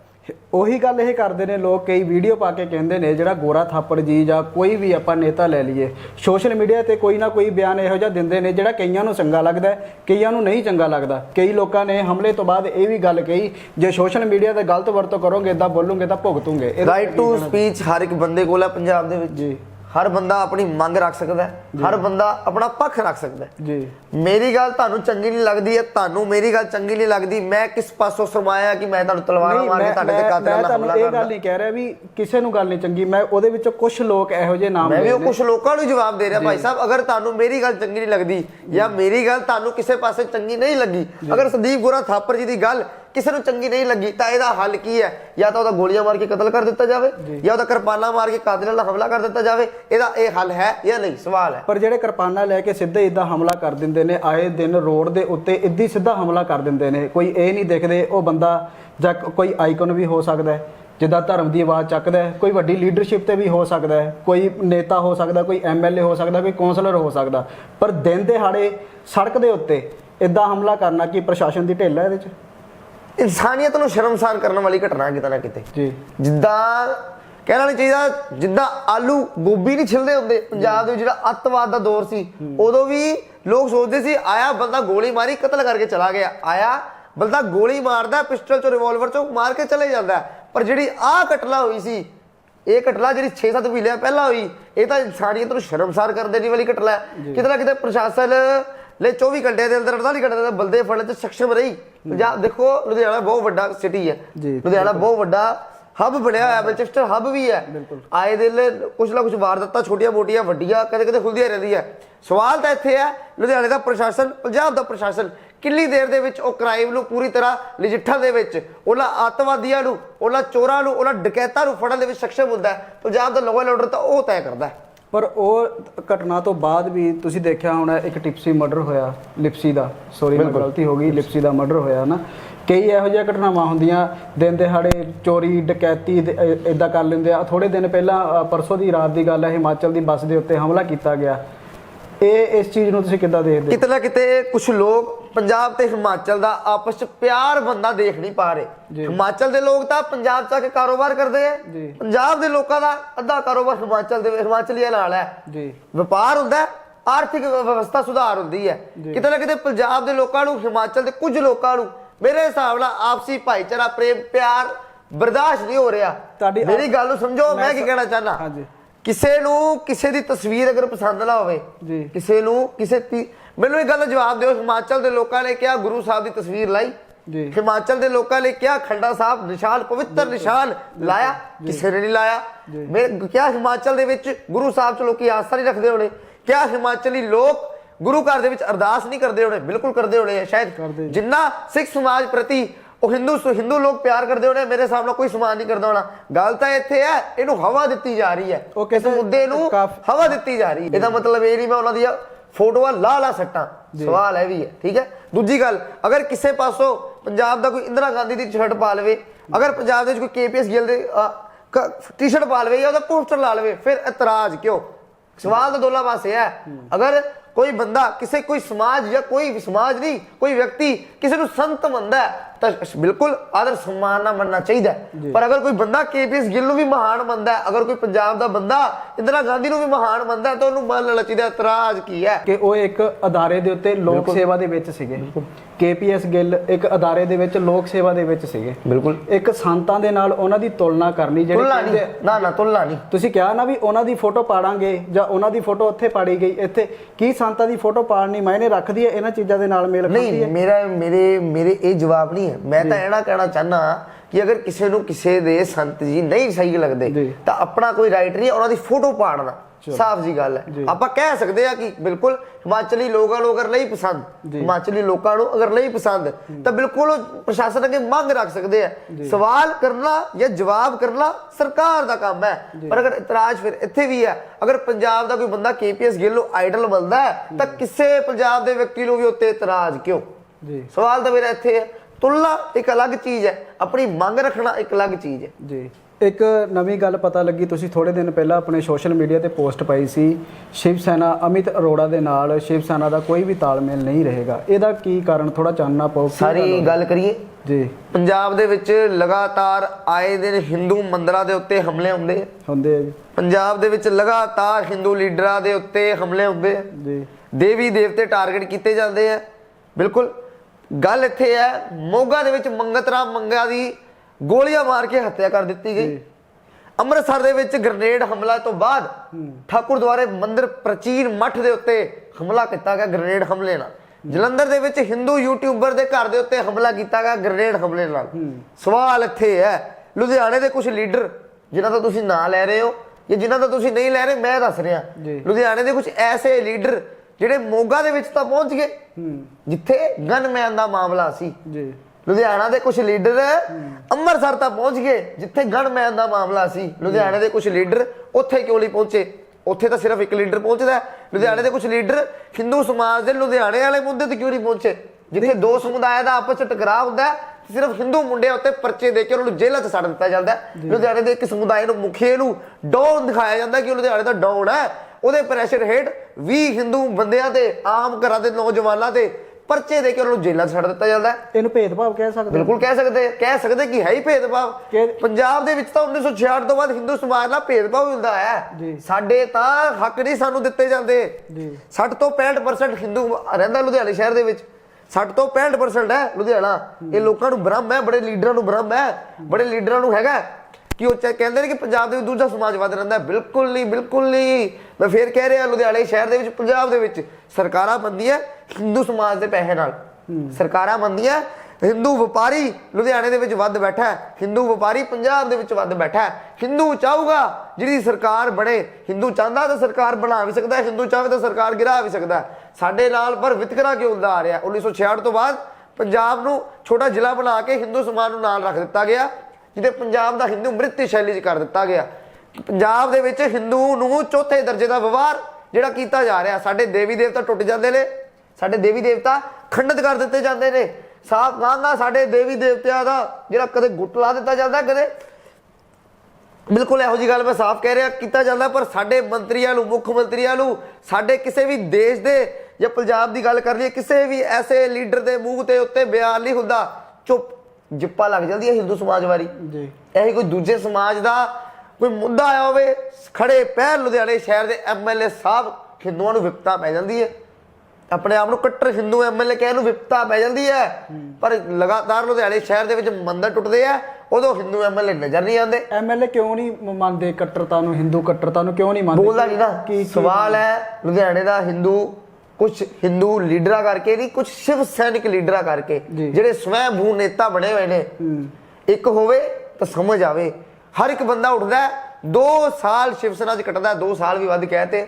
ਉਹੀ ਗੱਲ ਇਹ ਕਰਦੇ ਨੇ ਲੋਕ ਕਈ ਵੀਡੀਓ ਪਾ ਕੇ ਕਹਿੰਦੇ ਨੇ ਜਿਹੜਾ ਗੋਰਾ ਥਾਪੜ ਜੀ ਜਾਂ ਕੋਈ ਵੀ ਆਪਾਂ ਨੇਤਾ ਲੈ ਲਈਏ ਸੋਸ਼ਲ ਮੀਡੀਆ ਤੇ ਕੋਈ ਨਾ ਕੋਈ ਬਿਆਨ ਇਹੋ ਜਿਹਾ ਦਿੰਦੇ ਨੇ ਜਿਹੜਾ ਕਈਆਂ ਨੂੰ ਚੰਗਾ ਲੱਗਦਾ ਕਈਆਂ ਨੂੰ ਨਹੀਂ ਚੰਗਾ ਲੱਗਦਾ। ਕਈ ਲੋਕਾਂ ਨੇ ਹਮਲੇ ਤੋਂ ਬਾਅਦ ਇਹ ਵੀ ਗੱਲ ਕਹੀ ਜੇ ਸੋਸ਼ਲ ਮੀਡੀਆ ਤੇ ਗਲਤ ਵਰਤੋਂ ਕਰੋਗੇ ਇਦਾਂ ਬੋਲੋਗੇ ਤਾਂ ਭੁਗਤੋਗੇ। ਰਾਈਟ ਟੂ ਸਪੀਚ ਹਰ ਇੱਕ ਬੰਦੇ ਕੋਲ ਹੈ ਪੰਜਾਬ ਦੇ ਵਿੱਚ। ਜੀ। ਹਰ ਬੰਦਾ ਆਪਣੀ ਮੰਗ ਰੱਖ ਸਕਦਾ ਹੈ ਹਰ ਬੰਦਾ ਆਪਣਾ ਪੱਖ ਰੱਖ ਸਕਦਾ ਹੈ। ਜੀ। ਮੇਰੀ ਗੱਲ ਤੁਹਾਨੂੰ ਚੰਗੀ ਨਹੀਂ ਲੱਗਦੀ ਹੈ ਤੁਹਾਨੂੰ ਮੇਰੀ ਗੱਲ ਚੰਗੀ ਨਹੀਂ ਲੱਗਦੀ। ਮੈਂ ਕਿਸ ਪਾਸੋਂ ਸਰਮਾਇਆ ਕਿ ਮੈਂ ਤੁਹਾਨੂੰ ਤਲਵਾਰਾਂ ਮਾਰ ਕੇ ਤੁਹਾਡੇ ਤੇ ਕਾਤਲਾਂ ਤੁਹਾਨੂੰ ਹਮਲਾ ਇਹ ਗੱਲ ਨਹੀਂ ਕਹਿ ਰਿਹਾ ਵੀ ਕਿਸੇ ਨੂੰ ਗੱਲ ਨਹੀਂ ਚੰਗੀ। ਮੈਂ ਉਹਦੇ ਵਿੱਚੋਂ ਕੁਝ ਲੋਕ ਇਹੋ ਜਿਹੇ ਨਾਮ ਮੈਂ ਵੀ ਉਹ ਕੁਝ ਲੋਕਾਂ ਨੂੰ ਜਵਾਬ ਦੇ ਰਿਹਾ ਭਾਈ ਸਾਹਿਬ ਅਗਰ ਤੁਹਾਨੂੰ ਮੇਰੀ ਗੱਲ ਚੰਗੀ ਨਹੀਂ ਲੱਗਦੀ ਜਾਂ ਮੇਰੀ ਗੱਲ ਤੁਹਾਨੂੰ ਕਿਸੇ ਪਾਸੇ ਚੰਗੀ ਨਹੀਂ ਲੱਗੀ ਅਗਰ ਸੰਦੀਪ ਗੋਰਾ ਥਾਪਰ ਜੀ ਦੀ ਗੱਲ ਕਿਸੇ ਨੂੰ ਚੰਗੀ ਨਹੀਂ ਲੱਗੀ ਤਾਂ ਇਹਦਾ ਹੱਲ ਕੀ ਹੈ? ਜਾਂ ਤਾਂ ਉਹਦਾ ਗੋਲੀਆਂ ਮਾਰ ਕੇ ਕਤਲ ਕਰ ਦਿੱਤਾ ਜਾਵੇ ਜਾਂ। ਉਹਦਾ ਕਿਰਪਾਨਾਂ ਮਾਰ ਕੇ ਕਾਤਲਾਂ ਨਾਲ ਹਮਲਾ ਕਰ ਦਿੱਤਾ ਜਾਵੇ ਇਹਦਾ ਇਹ ਹੱਲ ਹੈ ਜਾਂ ਨਹੀਂ? ਸਵਾਲ ਹੈ। ਪਰ ਜਿਹੜੇ ਕਿਰਪਾਨਾਂ ਲੈ ਕੇ ਸਿੱਧੇ ਇਦਾਂ ਹਮਲਾ ਕਰ ਦਿੰਦੇ ਨੇ ਆਏ ਦਿਨ ਰੋਡ ਦੇ ਉੱਤੇ ਇੱਦੀ ਸਿੱਧਾ ਹਮਲਾ ਕਰ ਦਿੰਦੇ ਨੇ। ਕੋਈ ਇਹ ਨਹੀਂ ਦੇਖਦੇ ਉਹ ਬੰਦਾ ਜਾਂ ਕੋਈ ਆਈਕਨ ਵੀ ਹੋ ਸਕਦਾ ਹੈ ਜਿੱਦਾਂ ਧਰਮ ਦੀ ਆਵਾਜ਼ ਚੱਕਦਾ ਹੈ ਕੋਈ ਵੱਡੀ ਲੀਡਰਸ਼ਿਪ ਤੇ ਵੀ ਹੋ ਸਕਦਾ ਹੈ ਕੋਈ ਨੇਤਾ ਹੋ ਸਕਦਾ ਕੋਈ ਐਮਐਲਏ ਹੋ ਸਕਦਾ ਕੋਈ ਕੌਂਸਲਰ ਹੋ ਸਕਦਾ। ਪਰ ਦਿਨ ਦਿਹਾੜੇ ਸੜਕ ਦੇ ਉੱਤੇ ਇਦਾਂ ਹਮਲਾ ਕਰਨਾ ਕੀ ਪ੍ਰਸ਼ਾਸਨ ਦੀ ਢਿੱਲ ਹੈ ਇਹਦੇ 'ਚ? ਇਨਸਾਨੀਅਤ ਨੂੰ ਸ਼ਰਮਸਾਰ ਕਰਨ ਵਾਲੀ ਘਟਨਾ ਕਿਤੇ ਨਾ ਕਿਤੇ। ਜੀ। ਜਿੱਦਾਂ ਕਹਿਣਾ ਨਹੀਂ ਚਾਹੀਦਾ ਜਿੱਦਾਂ ਆਲੂ ਗੋਭੀ ਨਹੀਂ ਛਿਲਦੇ ਹੁੰਦੇ ਪੰਜਾਬ ਦੇ ਜਿਹੜਾ ਅੱਤਵਾਦ ਦਾ ਦੌਰ ਸੀ ਉਦੋਂ ਵੀ ਲੋਕ ਸੋਚਦੇ ਸੀ ਆਇਆ ਬੰਦਾ ਗੋਲੀ ਮਾਰੀ ਕਤਲ ਕਰਕੇ ਚਲਾ ਗਿਆ। ਆਇਆ ਬੰਦਾ ਗੋਲੀ ਮਾਰਦਾ ਪਿਸਟਲ ਚੋਂ ਰਿਵਾਲਵਰ ਚੋਂ ਮਾਰ ਕੇ ਚਲੇ ਜਾਂਦਾ। ਪਰ ਜਿਹੜੀ ਆਹ ਘਟਨਾ ਹੋਈ ਸੀ ਇਹ ਘਟਨਾ ਜਿਹੜੀ 6-7 ਮਹੀਨੇ ਪਹਿਲਾਂ ਹੋਈ ਇਹ ਤਾਂ ਇਨਸਾਨੀਅਤ ਨੂੰ ਸ਼ਰਮਸਾਰ ਕਰ ਦੇਣੀ ਵਾਲੀ ਘਟਨਾ ਹੈ। ਕਿਤੇ ਨਾ ਕਿਤੇ ਪ੍ਰਸ਼ਾਸਨ ਲੈ 24 ਘੰਟੇ ਦੇ ਅੰਦਰ 48 ਘੰਟੇ ਦੇ ਬਲਦੇ ਫੜਨ ਚ ਸક્ષਮ ਰਹੀ। ਪੰਜਾਬ ਦੇਖੋ ਲੁਧਿਆਣਾ ਬਹੁਤ ਵੱਡਾ ਸਿਟੀ ਹੈ। ਲੁਧਿਆਣਾ ਬਹੁਤ ਵੱਡਾ ਹੱਬ ਬਣਿਆ ਹੋਇਆ ਮੈਂਚੈਸਟਰ ਹੱਬ ਵੀ ਹੈ। ਆਏ ਦਿਨ ਕੁਛ ਨਾ ਕੁਛ ਵਾਰਦਾਤਾਂ ਛੋਟੀਆਂ ਮੋਟੀਆਂ ਵੱਡੀਆਂ ਕਦੇ ਕਦੇ ਖੁੱਲਦੀਆਂ ਰਹਿੰਦੀਆਂ। ਸਵਾਲ ਤਾਂ ਇੱਥੇ ਹੈ ਲੁਧਿਆਣੇ ਦਾ ਪ੍ਰਸ਼ਾਸਨ ਪੰਜਾਬ ਦਾ ਪ੍ਰਸ਼ਾਸਨ ਕਿੰਨੀ ਦੇਰ ਦੇ ਵਿੱਚ ਉਹ ਕ੍ਰਾਈਮ ਨੂੰ ਪੂਰੀ ਤਰ੍ਹਾਂ ਨਜਿੱਠਣ ਦੇ ਵਿੱਚ ਉਹਨਾਂ ਅੱਤਵਾਦੀਆਂ ਨੂੰ ਉਹਨਾਂ ਚੋਰਾਂ ਨੂੰ ਉਹਨਾਂ ਡਕੈਤਾਂ ਨੂੰ ਫੜਨ ਦੇ ਵਿੱਚ ਸક્ષਮ ਹੁੰਦਾ ਹੈ? ਪੰਜਾਬ ਦਾ ਲੋਅ ਆਰਡਰ ਤਾਂ ਉਹ ਤੈਅ ਕਰਦਾ ਹੈ। ਪਰ ਉਹ ਘਟਨਾ ਤੋਂ ਬਾਅਦ ਵੀ ਤੁਸੀਂ ਦੇਖਿਆ ਹੋਣਾ ਇੱਕ ਟਿਪਸੀ ਮਰਡਰ ਹੋਇਆ ਲਿਪਸੀ ਦਾ। ਸੌਰੀ ਮੈਂ ਗਲਤੀ ਹੋ ਗਈ ਲਿਪਸੀ ਦਾ ਮਰਡਰ ਹੋਇਆ ਨਾ। ਕਈ ਇਹੋ ਜਿਹੀਆਂ ਘਟਨਾਵਾਂ ਹੁੰਦੀਆਂ ਦਿਨ ਦਿਹਾੜੇ ਚੋਰੀ ਡਕੈਤੀ ਇਦਾਂ ਕਰ ਲੈਂਦੇ ਆ। ਥੋੜੇ ਦਿਨ ਪਹਿਲਾਂ ਪਰਸੋਂ ਦੀ ਰਾਤ ਦੀ ਗੱਲ ਹੈ ਹਿਮਾਚਲ ਦੀ ਬੱਸ ਦੇ ਉੱਤੇ ਹਮਲਾ ਕੀਤਾ ਗਿਆ। ਇਹ ਇਸ ਚੀਜ਼ ਨੂੰ ਤੁਸੀਂ ਕਿੱਦਾਂ ਦੇਖਦੇ ਹੋ? ਕਿਤੇ ਨਾ ਕਿਤੇ ਕੁਝ ਲੋਕ ਪੰਜਾਬ ਤੇ ਹਿਮਾਚਲ ਦਾ ਆਪਸ ਚ ਪਿਆਰ ਬੰਦਾ ਦੇਖ ਨਹੀਂ ਪਾ ਰਹੇ। ਹਿਮਾਚਲ ਦੇ ਲੋਕ ਤਾਂ ਪੰਜਾਬ ਚ ਆ ਕੇ ਕਾਰੋਬਾਰ ਕਰਦੇ ਆ। ਪੰਜਾਬ ਦੇ ਲੋਕਾਂ ਦਾ ਅੱਧਾ ਕਾਰੋਬਾਰ ਹਿਮਾਚਲ ਦੇ ਹਿਮਾਚਲੀਆਂ ਨਾਲ ਹੈ ਜੀ ਵਪਾਰ ਹੁੰਦਾ ਆਰਥਿਕ ਵਿਵਸਥਾ ਸੁਧਾਰ ਹੁੰਦੀ ਹੈ ਕਿਤੇ ਨਾ ਕਿਤੇ ਪੰਜਾਬ ਦੇ ਲੋਕਾਂ ਨੂੰ ਹਿਮਾਚਲ ਦੇ ਕੁਝ ਲੋਕਾਂ ਨੂੰ ਮੇਰੇ ਹਿਸਾਬ ਨਾਲ ਆਪਸੀ ਭਾਈਚਾਰਾ ਪ੍ਰੇਮ ਪਿਆਰ ਬਰਦਾਸ਼ਤ ਨਹੀਂ ਹੋ ਰਿਹਾ ਮੇਰੀ ਗੱਲ ਨੂੰ ਸਮਝੋ ਮੈਂ ਕੀ ਕਹਿਣਾ ਚਾਹਨਾ ਹਾਂਜੀ। ਕਿਸੇ ਨੂੰ ਕਿਸੇ ਦੀ ਤਸਵੀਰ ਅਗਰ ਪਸੰਦ ਨਾ ਹੋਵੇ। ਕਿਸੇ ਨੂੰ ਕਿਸੇ ਦੀ ਮੈਨੂੰ ਇਹ ਗੱਲ ਦਾ ਜਵਾਬ ਦਿਓ। ਹਿਮਾਚਲ ਦੇ ਲੋਕਾਂ ਨੇ ਕਿਹਾ ਗੁਰੂ ਸਾਹਿਬ ਦੀ ਤਸਵੀਰ ਲਾਈ। ਜੀ। ਹਿਮਾਚਲ ਦੇ ਲੋਕਾਂ ਨੇ ਕਿਹਾ ਖੰਡਾ ਸਾਹਿਬ ਨਿਸ਼ਾਨ ਪਵਿੱਤਰ ਨਿਸ਼ਾਨ ਲਾਇਆ। ਕਿਸੇ ਨੇ ਨਹੀਂ ਲਾਇਆ। ਮੈਂ ਕਿਹਾ ਹਿਮਾਚਲ ਦੇ ਵਿੱਚ ਗੁਰੂ ਸਾਹਿਬ ਚ ਲੋਕੀ ਆਸਥਾ ਨਹੀਂ ਰੱਖਦੇ ਹੋਣੇ। ਕਿਹਾ ਹਿਮਾਚਲੀ ਲੋਕ ਗੁਰੂ ਘਰ ਦੇ ਵਿੱਚ ਅਰਦਾਸ ਨਹੀਂ ਕਰਦੇ ਹੋਣੇ। ਬਿਲਕੁਲ ਕਰਦੇ ਹੋਣੇ ਸ਼ਾਇਦ। ਜਿੰਨਾ ਸਿੱਖ ਸਮਾਜ ਪ੍ਰਤੀ ਉਹ ਹਿੰਦੂ ਹਿੰਦੂ ਲੋਕ ਪਿਆਰ ਕਰਦੇ ਹੋਣੇ ਮੇਰੇ ਨਾਲ ਕੋਈ ਸਮਾਜ ਨਹੀਂ ਕਰਦਾ ਹੋਣਾ। ਗੱਲ ਤਾਂ ਇੱਥੇ ਹੈ ਇਹਨੂੰ ਹਵਾ ਦਿੱਤੀ ਜਾ ਰਹੀ ਹੈ। ਇਸ ਮੁੱਦੇ ਨੂੰ ਹਵਾ ਦਿੱਤੀ ਜਾ ਰਹੀ ਹੈ। ਇਹਦਾ ਮਤਲਬ ਇਹ ਨਹੀਂ ਮੈਂ ਉਹਨਾਂ ਦੀਆਂ ਫੋਟੋਆਂ ਲਾ ਲਾ ਸੱਟਾਂ। ਸਵਾਲ ਹੈ ਵੀ ਹੈ ਠੀਕ ਹੈ? ਦੂਜੀ ਗੱਲ ਅਗਰ ਕਿਸੇ ਪਾਸੋਂ ਪੰਜਾਬ ਦਾ ਕੋਈ ਇੰਦਰਾ ਗਾਂਧੀ ਦੀ ਸ਼ਰਟ ਪਾ ਲਵੇ ਅਗਰ ਪੰਜਾਬ ਦੇ ਵਿੱਚ ਕੋਈ ਕੇਪੀਐਸ ਗਿੱਲ ਦੇ ਟੀ-ਸ਼ਰਟ ਪਾ ਲਵੇ ਜਾਂ ਉਹਦਾ ਪੋਸਟਰ ਲਾ ਲਵੇ ਫਿਰ ਇਤਰਾਜ਼ ਕਿਉਂ? ਸਵਾਲ ਤਾਂ ਦੋਲਾ ਪਾਸੇ ਹੈ। ਅਗਰ ਕੋਈ ਬੰਦਾ ਕਿਸੇ ਕੋਈ ਸਮਾਜ ਜਾਂ ਕੋਈ ਸਮਾਜ ਨਹੀਂ ਕੋਈ ਵਿਅਕਤੀ ਕਿਸੇ ਨੂੰ ਸੰਤ ਮੰਨਦਾ ਹੈ ਤਾਂ ਬਿਲਕੁਲ ਆਦਰ ਸਨਮਾਨ ਨਾਲ ਮੰਨਣਾ ਚਾਹੀਦਾ ਹੈ। ਪਰ ਅਗਰ ਕੋਈ ਬੰਦਾ ਕੇਪੀਐਸ ਗਿੱਲ ਨੂੰ ਵੀ ਮਹਾਨ ਮੰਨਦਾ ਹੈ ਅਗਰ ਕੋਈ ਪੰਜਾਬ ਦਾ ਬੰਦਾ ਇੰਦਰਾ ਗਾਂਧੀ ਨੂੰ ਵੀ ਮਹਾਨ ਮੰਨਦਾ ਹੈ ਤਾਂ ਉਹਨੂੰ ਮੰਨ ਲੈਣਾ ਚਾਹੀਦਾ। ਇਤਰਾਜ਼ ਕੀ ਹੈ ਕਿ ਉਹ ਇੱਕ ਅਦਾਰੇ ਦੇ ਉੱਤੇ ਲੋਕ ਸੇਵਾ ਦੇ ਵਿੱਚ ਸੀਗੇ ਕੇਪੀਐਸ ਗਿੱਲ ਇੱਕ ਅਦਾਰੇ ਦੇ ਵਿੱਚ ਲੋਕ ਸੇਵਾ ਦੇ ਵਿੱਚ ਸੀਗੇ। ਬਿਲਕੁਲ। ਇੱਕ ਸੰਤਾਂ ਦੇ ਨਾਲ ਉਹਨਾਂ ਦੀ ਤੁਲਨਾ ਕਰਨੀ ਜਿਹੜੇ ਤੁਲਨਾ ਨਹੀਂ। ਨਾ ਨਾ ਤੁਲਨਾ ਨਹੀਂ। ਤੁਸੀਂ ਕਿਹਾ ਨਾ ਵੀ ਉਹਨਾਂ ਦੀ ਫੋਟੋ ਪਾੜਾਂਗੇ ਜਾਂ ਉਹਨਾਂ ਦੀ ਫੋਟੋ ਉੱਥੇ ਪਾੜੀ ਗਈ। ਇੱਥੇ ਕੀ ਸੰਤਾਂ ਦੀ ਫੋਟੋ ਪਾੜਨੀ ਮਾਇਨੇ ਰੱਖਦੀ ਹੈ? ਇਹਨਾਂ ਚੀਜ਼ਾਂ ਦੇ ਨਾਲ ਮੇਲ ਖਾਂਦੀ ਨਹੀਂ ਹੈ। ਮੇਰਾ ਮੇਰੇ ਮੇਰੇ ਇਹ ਜਵਾਬ ਨਹੀਂ ਹੈ। ਮੈਂ ਤਾਂ ਇਹਨਾਂ ਕਹਿਣਾ ਚਾਹਨਾ ਕਿ ਅਗਰ ਕਿਸੇ ਨੂੰ ਕਿਸੇ ਦੇ ਸੰਤ ਜੀ ਨਹੀਂ ਸਹੀ ਲੱਗਦੇ। ਤਾਂ ਆਪਣਾ ਕੋਈ ਰਾਈਟ ਨਹੀਂ ਉਹਨਾਂ ਦੀ ਫੋਟੋ ਪਾੜਨਾ। ਸਾਫ਼ ਜੀ ਗੱਲ ਹੈ। ਆਪਾਂ ਕਹਿ ਸਕਦੇ ਆ ਕਿ ਬਿਲਕੁਲ ਹਿਮਾਚਲੀ ਲੋਕਾਂ ਨੂੰ ਅਗਰ ਨਹੀਂ ਪਸੰਦ ਹਿਮਾਚਲੀ ਲੋਕਾਂ ਨੂੰ ਅਗਰ ਨਹੀਂ ਪਸੰਦ ਤਾਂ ਬਿਲਕੁਲ ਪ੍ਰਸ਼ਾਸਨ ਅੱਗੇ ਮੰਗ ਰੱਖ ਸਕਦੇ ਆ। ਸਵਾਲ ਕਰਨਾ ਜਾਂ ਜਵਾਬ ਕਰਨਾ ਸਰਕਾਰ ਦਾ ਕੰਮ ਹੈ। ਪਰ ਅਗਰ ਇਤਰਾਜ਼ ਫਿਰ ਇੱਥੇ ਵੀ ਹੈ ਅਗਰ ਪੰਜਾਬ ਦਾ ਕੋਈ ਬੰਦਾ ਕੇਪੀਐਸ ਗਿੱਲ ਨੂੰ ਆਈਡਲ ਹੈ ਤਾਂ ਕਿਸੇ ਪੰਜਾਬ ਦੇ ਵਿਅਕਤੀ ਨੂੰ ਵੀ ਉੱਤੇ ਇਤਰਾਜ਼ ਕਿਉਂ? ਜੀ। ਸਵਾਲ ਤਾਂ ਮੇਰਾ ਇੱਥੇ ਹੈ। ਤੁਲਨਾ ਇੱਕ ਅਲੱਗ ਚੀਜ਼ ਹੈ। ਆਪਣੀ ਮੰਗ ਰੱਖਣਾ ਇੱਕ ਅਲੱਗ ਚੀਜ਼ ਹੈ। ਜੀ। ਇੱਕ ਨਵੀਂ ਗੱਲ ਪਤਾ ਲੱਗੀ ਤੁਸੀਂ ਥੋੜੇ ਦਿਨ ਪਹਿਲਾਂ ਆਪਣੇ ਸੋਸ਼ਲ ਮੀਡੀਆ ਤੇ ਪੋਸਟ ਪਾਈ ਸੀ ਸ਼ਿਵ ਸੈਨਾ ਅਮਿਤ ਅਰੋੜਾ ਦੇ ਨਾਲ ਸ਼ਿਵ ਸੈਨਾ ਦਾ ਕੋਈ ਵੀ ਤਾਲਮੇਲ ਨਹੀਂ ਰਹੇਗਾ। ਇਹਦਾ ਕੀ ਕਾਰਨ? ਥੋੜਾ ਚਾਨਣਾ ਗੱਲ ਸਾਰੀ? ਗੱਲ ਕਰੀਏ। ਜੀ। ਪੰਜਾਬ ਦੇ ਵਿੱਚ ਲਗਾਤਾਰ ਆਏ ਦਿਨ ਹਿੰਦੂ ਮੰਦਰਾਂ ਦੇ ਉੱਤੇ ਹਮਲੇ ਹੁੰਦੇ ਆ। ਹੁੰਦੇ ਆ ਜੀ। ਪੰਜਾਬ ਦੇ ਵਿੱਚ ਲਗਾਤਾਰ ਹਿੰਦੂ ਲੀਡਰਾਂ ਦੇ ਉੱਤੇ ਹਮਲੇ ਹੁੰਦੇ ਆ। ਜੀ। ਦੇਵੀ ਦੇਵਤੇ ਟਾਰਗੇਟ ਕੀਤੇ ਜਾਂਦੇ ਆ। ਬਿਲਕੁਲ। ਗੱਲ ਇੱਥੇ ਹੈ ਮੋਗਾ ਦੇ ਵਿੱਚ ਮੰਗਤ ਰਾਮ ਮੰਗਾ ਦੀ ਗੋਲੀਆਂ ਮਾਰ ਕੇ ਹੱਤਿਆ ਕਰ ਦਿੱਤੀ ਗਈ। ਅੰਮ੍ਰਿਤਸਰ ਦੇ ਵਿੱਚ ਗ੍ਰਨੇਡ ਹਮਲਾ ਤੋਂ ਬਾਅਦ ਠਾਕੁਰ ਦੁਆਰੇ ਮੰਦਿਰ ਪ੍ਰਾਚੀਨ ਮੱਠ ਦੇ ਉੱਤੇ ਹਮਲਾ ਕੀਤਾ ਗਿਆ ਗ੍ਰਨੇਡ ਹਮਲੇ ਨਾਲ। ਜਲੰਧਰ ਦੇ ਵਿੱਚ ਹਿੰਦੂ ਯੂਟਿਊਬਰ ਦੇ ਘਰ ਦੇ ਉੱਤੇ ਹਮਲਾ ਕੀਤਾ ਗਿਆ ਗ੍ਰਨੇਡ ਹਮਲੇ ਨਾਲ। ਸਵਾਲ ਇੱਥੇ ਹੈ ਲੁਧਿਆਣੇ ਦੇ ਕੁਝ ਲੀਡਰ ਜਿਨ੍ਹਾਂ ਦਾ ਤੁਸੀਂ ਨਾਂ ਲੈ ਰਹੇ ਹੋ ਜਾਂ ਜਿਨ੍ਹਾਂ ਦਾ ਤੁਸੀਂ ਨਹੀਂ ਲੈ ਰਹੇ ਮੈਂ ਦੱਸ ਰਿਹਾ। ਲੁਧਿਆਣੇ ਦੇ ਕੁਝ ਐਸੇ ਲੀਡਰ ਜਿਹੜੇ ਮੋਗਾ ਦੇ ਵਿੱਚ ਤਾਂ ਪਹੁੰਚ ਗਏ। ਜਿੱਥੇ ਗਨਮੈਨ ਦਾ ਮਾਮਲਾ ਸੀ। ਜੀ। ਲੁਧਿਆਣਾ ਦੇ ਕੁਝ ਲੀਡਰ ਅੰਮ੍ਰਿਤਸਰ ਤਾਂ ਪਹੁੰਚ ਗਏ ਜਿੱਥੇ ਗਨਮੈਨ ਦਾ ਮਾਮਲਾ ਸੀ ਲੁਧਿਆਣੇ ਦੇ ਕੁਝ ਲੀਡਰ ਉੱਥੇ ਕਿਉਂ ਨਹੀਂ ਪਹੁੰਚੇ ਉੱਥੇ ਤਾਂ ਸਿਰਫ ਇੱਕ ਲੀਡਰ ਪਹੁੰਚਦਾ। ਲੁਧਿਆਣੇ ਦੇ ਕੁਝ ਲੀਡਰ ਹਿੰਦੂ ਸਮਾਜ ਦੇ ਲੁਧਿਆਣੇ ਵਾਲੇ ਮੁੱਦੇ ਤੇ ਕਿਉਂ ਨਹੀਂ ਪਹੁੰਚੇ ਜਿੱਥੇ ਦੋ ਸਮੁਦਾਇ ਦਾ ਆਪਸ ਵਿੱਚ ਟਕਰਾਅ ਹੁੰਦਾ ਸਿਰਫ ਹਿੰਦੂ ਮੁੰਡਿਆਂ ਉੱਤੇ ਪਰਚੇ ਦੇ ਕੇ ਉਹਨਾਂ ਨੂੰ ਜੇਲ੍ਹਾਂ 'ਚ ਸੱਟ ਦਿੱਤਾ ਜਾਂਦਾ। ਲੁਧਿਆਣੇ ਦੇ ਇੱਕ ਸਮੁਦਾਇ ਨੂੰ ਮੁਖੀਏ ਨੂੰ ਡਾਊਨ ਦਿਖਾਇਆ ਜਾਂਦਾ ਕਿ ਉਹ ਲੁਧਿਆਣੇ ਦਾ ਡਾਊਨ ਹੈ ਉਹਦੇ ਪ੍ਰੈਸ਼ਰ ਹੇਠ 20 ਹਿੰਦੂ ਬੰਦਿਆਂ ਤੇ ਆਮ ਘਰਾਂ ਦੇ ਨੌਜਵਾਨਾਂ ਤੇ ਪਰਚੇ ਦੇ ਕੇ ਉਹਨਾਂ ਨੂੰ ਜੇਲ੍ਹਾਂ 'ਚ ਸੱਟ ਦਿੱਤਾ ਜਾਂਦਾ ਹੈ। ਇਹਨੂੰ ਭੇਦਭਾਵ ਕਹਿ ਸਕਦੇ? ਬਿਲਕੁਲ ਕਹਿ ਸਕਦੇ ਕਹਿ ਸਕਦੇ ਕਿ ਹੈ ਹੀ ਭੇਦਭਾਵ। ਕਿ- ਪੰਜਾਬ ਦੇ ਵਿੱਚ ਤਾਂ 1966 ਤੋਂ ਬਾਅਦ ਹਿੰਦੂ ਸਮਾਜ ਨਾਲ ਭੇਦਭਾਵ ਹੁੰਦਾ ਹੈ। ਜੀ। ਸਾਡੇ ਤਾਂ ਹੱਕ ਨਹੀਂ ਸਾਨੂੰ ਦਿੱਤੇ ਜਾਂਦੇ। ਜੀ। 60 ਤੋਂ 65% ਹਿੰਦੂ ਰਹਿੰਦਾ ਲੁਧਿਆਣੇ ਸ਼ਹਿਰ ਦੇ ਵਿੱਚ। 60 ਤੋਂ 65% ਹੈ ਲੁਧਿਆਣਾ। ਇਹ ਲੋਕਾਂ ਨੂੰ ਭ੍ਰਮ ਹੈ ਬੜੇ ਲੀਡਰਾਂ ਨੂੰ ਭ੍ਰਮ ਹੈ ਬੜੇ ਲੀਡਰਾਂ ਨੂੰ ਹੈਗਾ ਕਿ ਉਹ ਚਾਹੇ ਕਹਿੰਦੇ ਨੇ ਕਿ ਪੰਜਾਬ ਦੇ ਵਿੱਚ ਦੂਜਾ ਸਮਾਜ ਵੱਧ ਰਹਿੰਦਾ। ਬਿਲਕੁਲ ਨਹੀਂ ਬਿਲਕੁਲ ਨਹੀਂ। ਮੈਂ ਫੇਰ ਕਹਿ ਰਿਹਾ ਲੁਧਿਆਣੇ ਸ਼ਹਿਰ ਦੇ ਵਿੱਚ ਪੰਜਾਬ ਦੇ ਵਿੱਚ ਸਰਕਾਰਾਂ ਬੰਦੀਆਂ ਹਿੰਦੂ ਸਮਾਜ ਦੇ ਪੈਸੇ ਨਾਲ। ਸਰਕਾਰਾਂ ਮੰਦੀਆਂ ਹਿੰਦੂ ਵਪਾਰੀ ਲੁਧਿਆਣੇ ਦੇ ਵਿੱਚ ਵੱਧ ਬੈਠਾ ਹੈ। ਹਿੰਦੂ ਵਪਾਰੀ ਪੰਜਾਬ ਦੇ ਵਿੱਚ ਵੱਧ ਬੈਠਾ ਹੈ। ਹਿੰਦੂ ਚਾਹੂਗਾ ਜਿਹੜੀ ਸਰਕਾਰ ਬਣੇ। ਹਿੰਦੂ ਚਾਹੁੰਦਾ ਤਾਂ ਸਰਕਾਰ ਬਣਾ ਵੀ ਸਕਦਾ ਹੈ। ਹਿੰਦੂ ਚਾਹਵੇ ਤਾਂ ਸਰਕਾਰ ਗਿਰਾ ਵੀ ਸਕਦਾ। ਸਾਡੇ ਨਾਲ ਪਰ ਵਿਤਕਰਾ ਕਿਉਂ ਹੁੰਦਾ ਆ ਰਿਹਾ? 1966 ਤੋਂ ਬਾਅਦ ਪੰਜਾਬ ਨੂੰ ਛੋਟਾ ਜ਼ਿਲ੍ਹਾ ਬਣਾ ਕੇ ਹਿੰਦੂ ਸਮਾਜ ਨੂੰ ਨਾਲ ਰੱਖ ਦਿੱਤਾ ਗਿਆ। ਜਿਹਦੇ ਪੰਜਾਬ ਦਾ ਹਿੰਦੂ ਮ੍ਰਿਤੀ ਸ਼ੈਲੀ 'ਚ ਕਰ ਦਿੱਤਾ ਗਿਆ। ਪੰਜਾਬ ਦੇ ਵਿੱਚ ਹਿੰਦੂ ਨੂੰ ਚੌਥੇ ਦਰਜੇ ਦਾ ਵਿਵਹਾਰ ਜਿਹੜਾ ਕੀਤਾ ਜਾ ਰਿਹਾ। ਸਾਡੇ ਦੇਵੀ ਦੇਵਤਾ ਟੁੱਟ ਜਾਂਦੇ ਨੇ, ਸਾਡੇ ਦੇਵੀ ਦੇਵਤਾ ਖੰਡਿਤ ਕਰ ਦਿੱਤੇ ਜਾਂਦੇ ਨੇ। ਸਾਫ਼ ਕਹਾਂਗਾ ਸਾਡੇ ਦੇਵੀ ਦੇਵਤਿਆਂ ਦਾ ਜਿਹੜਾ ਕਦੇ ਗੁੱਟ ਲਾ ਦਿੱਤਾ ਜਾਂਦਾ, ਕਦੇ ਬਿਲਕੁਲ ਇਹੋ ਜੀ ਗੱਲ ਮੈਂ ਸਾਫ਼ ਕਹਿ ਰਿਹਾ, ਕੀਤਾ ਜਾਂਦਾ, ਪਰ ਸਾਡੇ ਮੰਤਰੀਆਂ ਨੂੰ, ਮੁੱਖ ਮੰਤਰੀਆਂ ਨੂੰ, ਸਾਡੇ ਕਿਸੇ ਵੀ ਦੇਸ਼ ਦੇ ਜਾਂ ਪੰਜਾਬ ਦੀ ਗੱਲ ਕਰ ਲਈਏ, ਕਿਸੇ ਵੀ ਐਸੇ ਲੀਡਰ ਦੇ ਮੂੰਹ ਤੇ ਉੱਤੇ ਬਿਆਨ ਨਹੀਂ ਹੁੰਦਾ। ਚੁੱਪ ਜਿੱਪਾ ਲੱਗ ਜਾਂਦੀ ਹੈ ਹਿੰਦੂ ਸਮਾਜ ਵਾਲੀ ਜੀ। ਇਹ ਕੋਈ ਦੂਜੇ ਸਮਾਜ ਦਾ ਕੋਈ ਮੁੱਦਾ ਆਇਆ ਹੋਵੇ ਖੜੇ ਪੈਰ ਲੁਧਿਆਣੇ ਸ਼ਹਿਰ ਦੇ ਐਮਐਲਏ ਸਾਹਿਬ ਹਿੰਦੂਆਂ ਨੂੰ ਵਿਪਤਾ ਪੈ ਜਾਂਦੀ ਹੈ। ਆਪਣੇ ਆਪ ਨੂੰ ਕੱਟਰ ਹਿੰਦੂ ਐਮਐਲਏ ਕਹਿਣ ਨੂੰ ਵਿਪਤਾ ਪੈ ਜਾਂਦੀ ਹੈ। ਪਰ ਲਗਾਤਾਰ ਲੁਧਿਆਣੇ ਸ਼ਹਿਰ ਦੇ ਵਿੱਚ ਮੰਦਰ ਟੁੱਟਦੇ ਆ ਉਦੋਂ ਹਿੰਦੂ ਐਮਐਲਏ ਨਜ਼ਰ ਨਹੀਂ ਆਉਂਦੇ। ਐਮਐਲਏ ਕਿਉਂ ਨਹੀਂ ਮੰਨਦੇ ਕੱਟਰਤਾ ਨੂੰ ਹਿੰਦੂ ਕੱਟਰਤਾ ਨੂੰ ਕਿਉਂ ਨਹੀਂ ਮੰਨਦੇ? ਬੋਲਦਾ ਨਹੀਂ ਨਾ। ਸਵਾਲ ਹੈ ਲੁਧਿਆਣੇ ਦਾ ਹਿੰਦੂ ਕੁਝ ਹਿੰਦੂ ਲੀਡਰਾਂ ਕਰਕੇ ਨਹੀਂ ਕੁਝ ਸ਼ਿਵ ਸੈਨਿਕ ਲੀਡਰਾਂ ਕਰਕੇ। ਜਿਹੜੇ ਸਵੈਂ ਭੂ ਨੇਤਾ ਬਣੇ ਹੋਏ ਨੇ। ਇੱਕ ਹੋਵੇ ਤਾਂ ਸਮਝ ਆਵੇ। ਹਰ ਇੱਕ ਬੰਦਾ ਉੱਠਦਾ ਹੈ 2 ਸਾਲ ਸ਼ਿਵ ਸੈਨਾ ਚ ਕੱਟਦਾ 2 ਸਾਲ ਵੀ ਵੱਧ ਕਹਤੇ।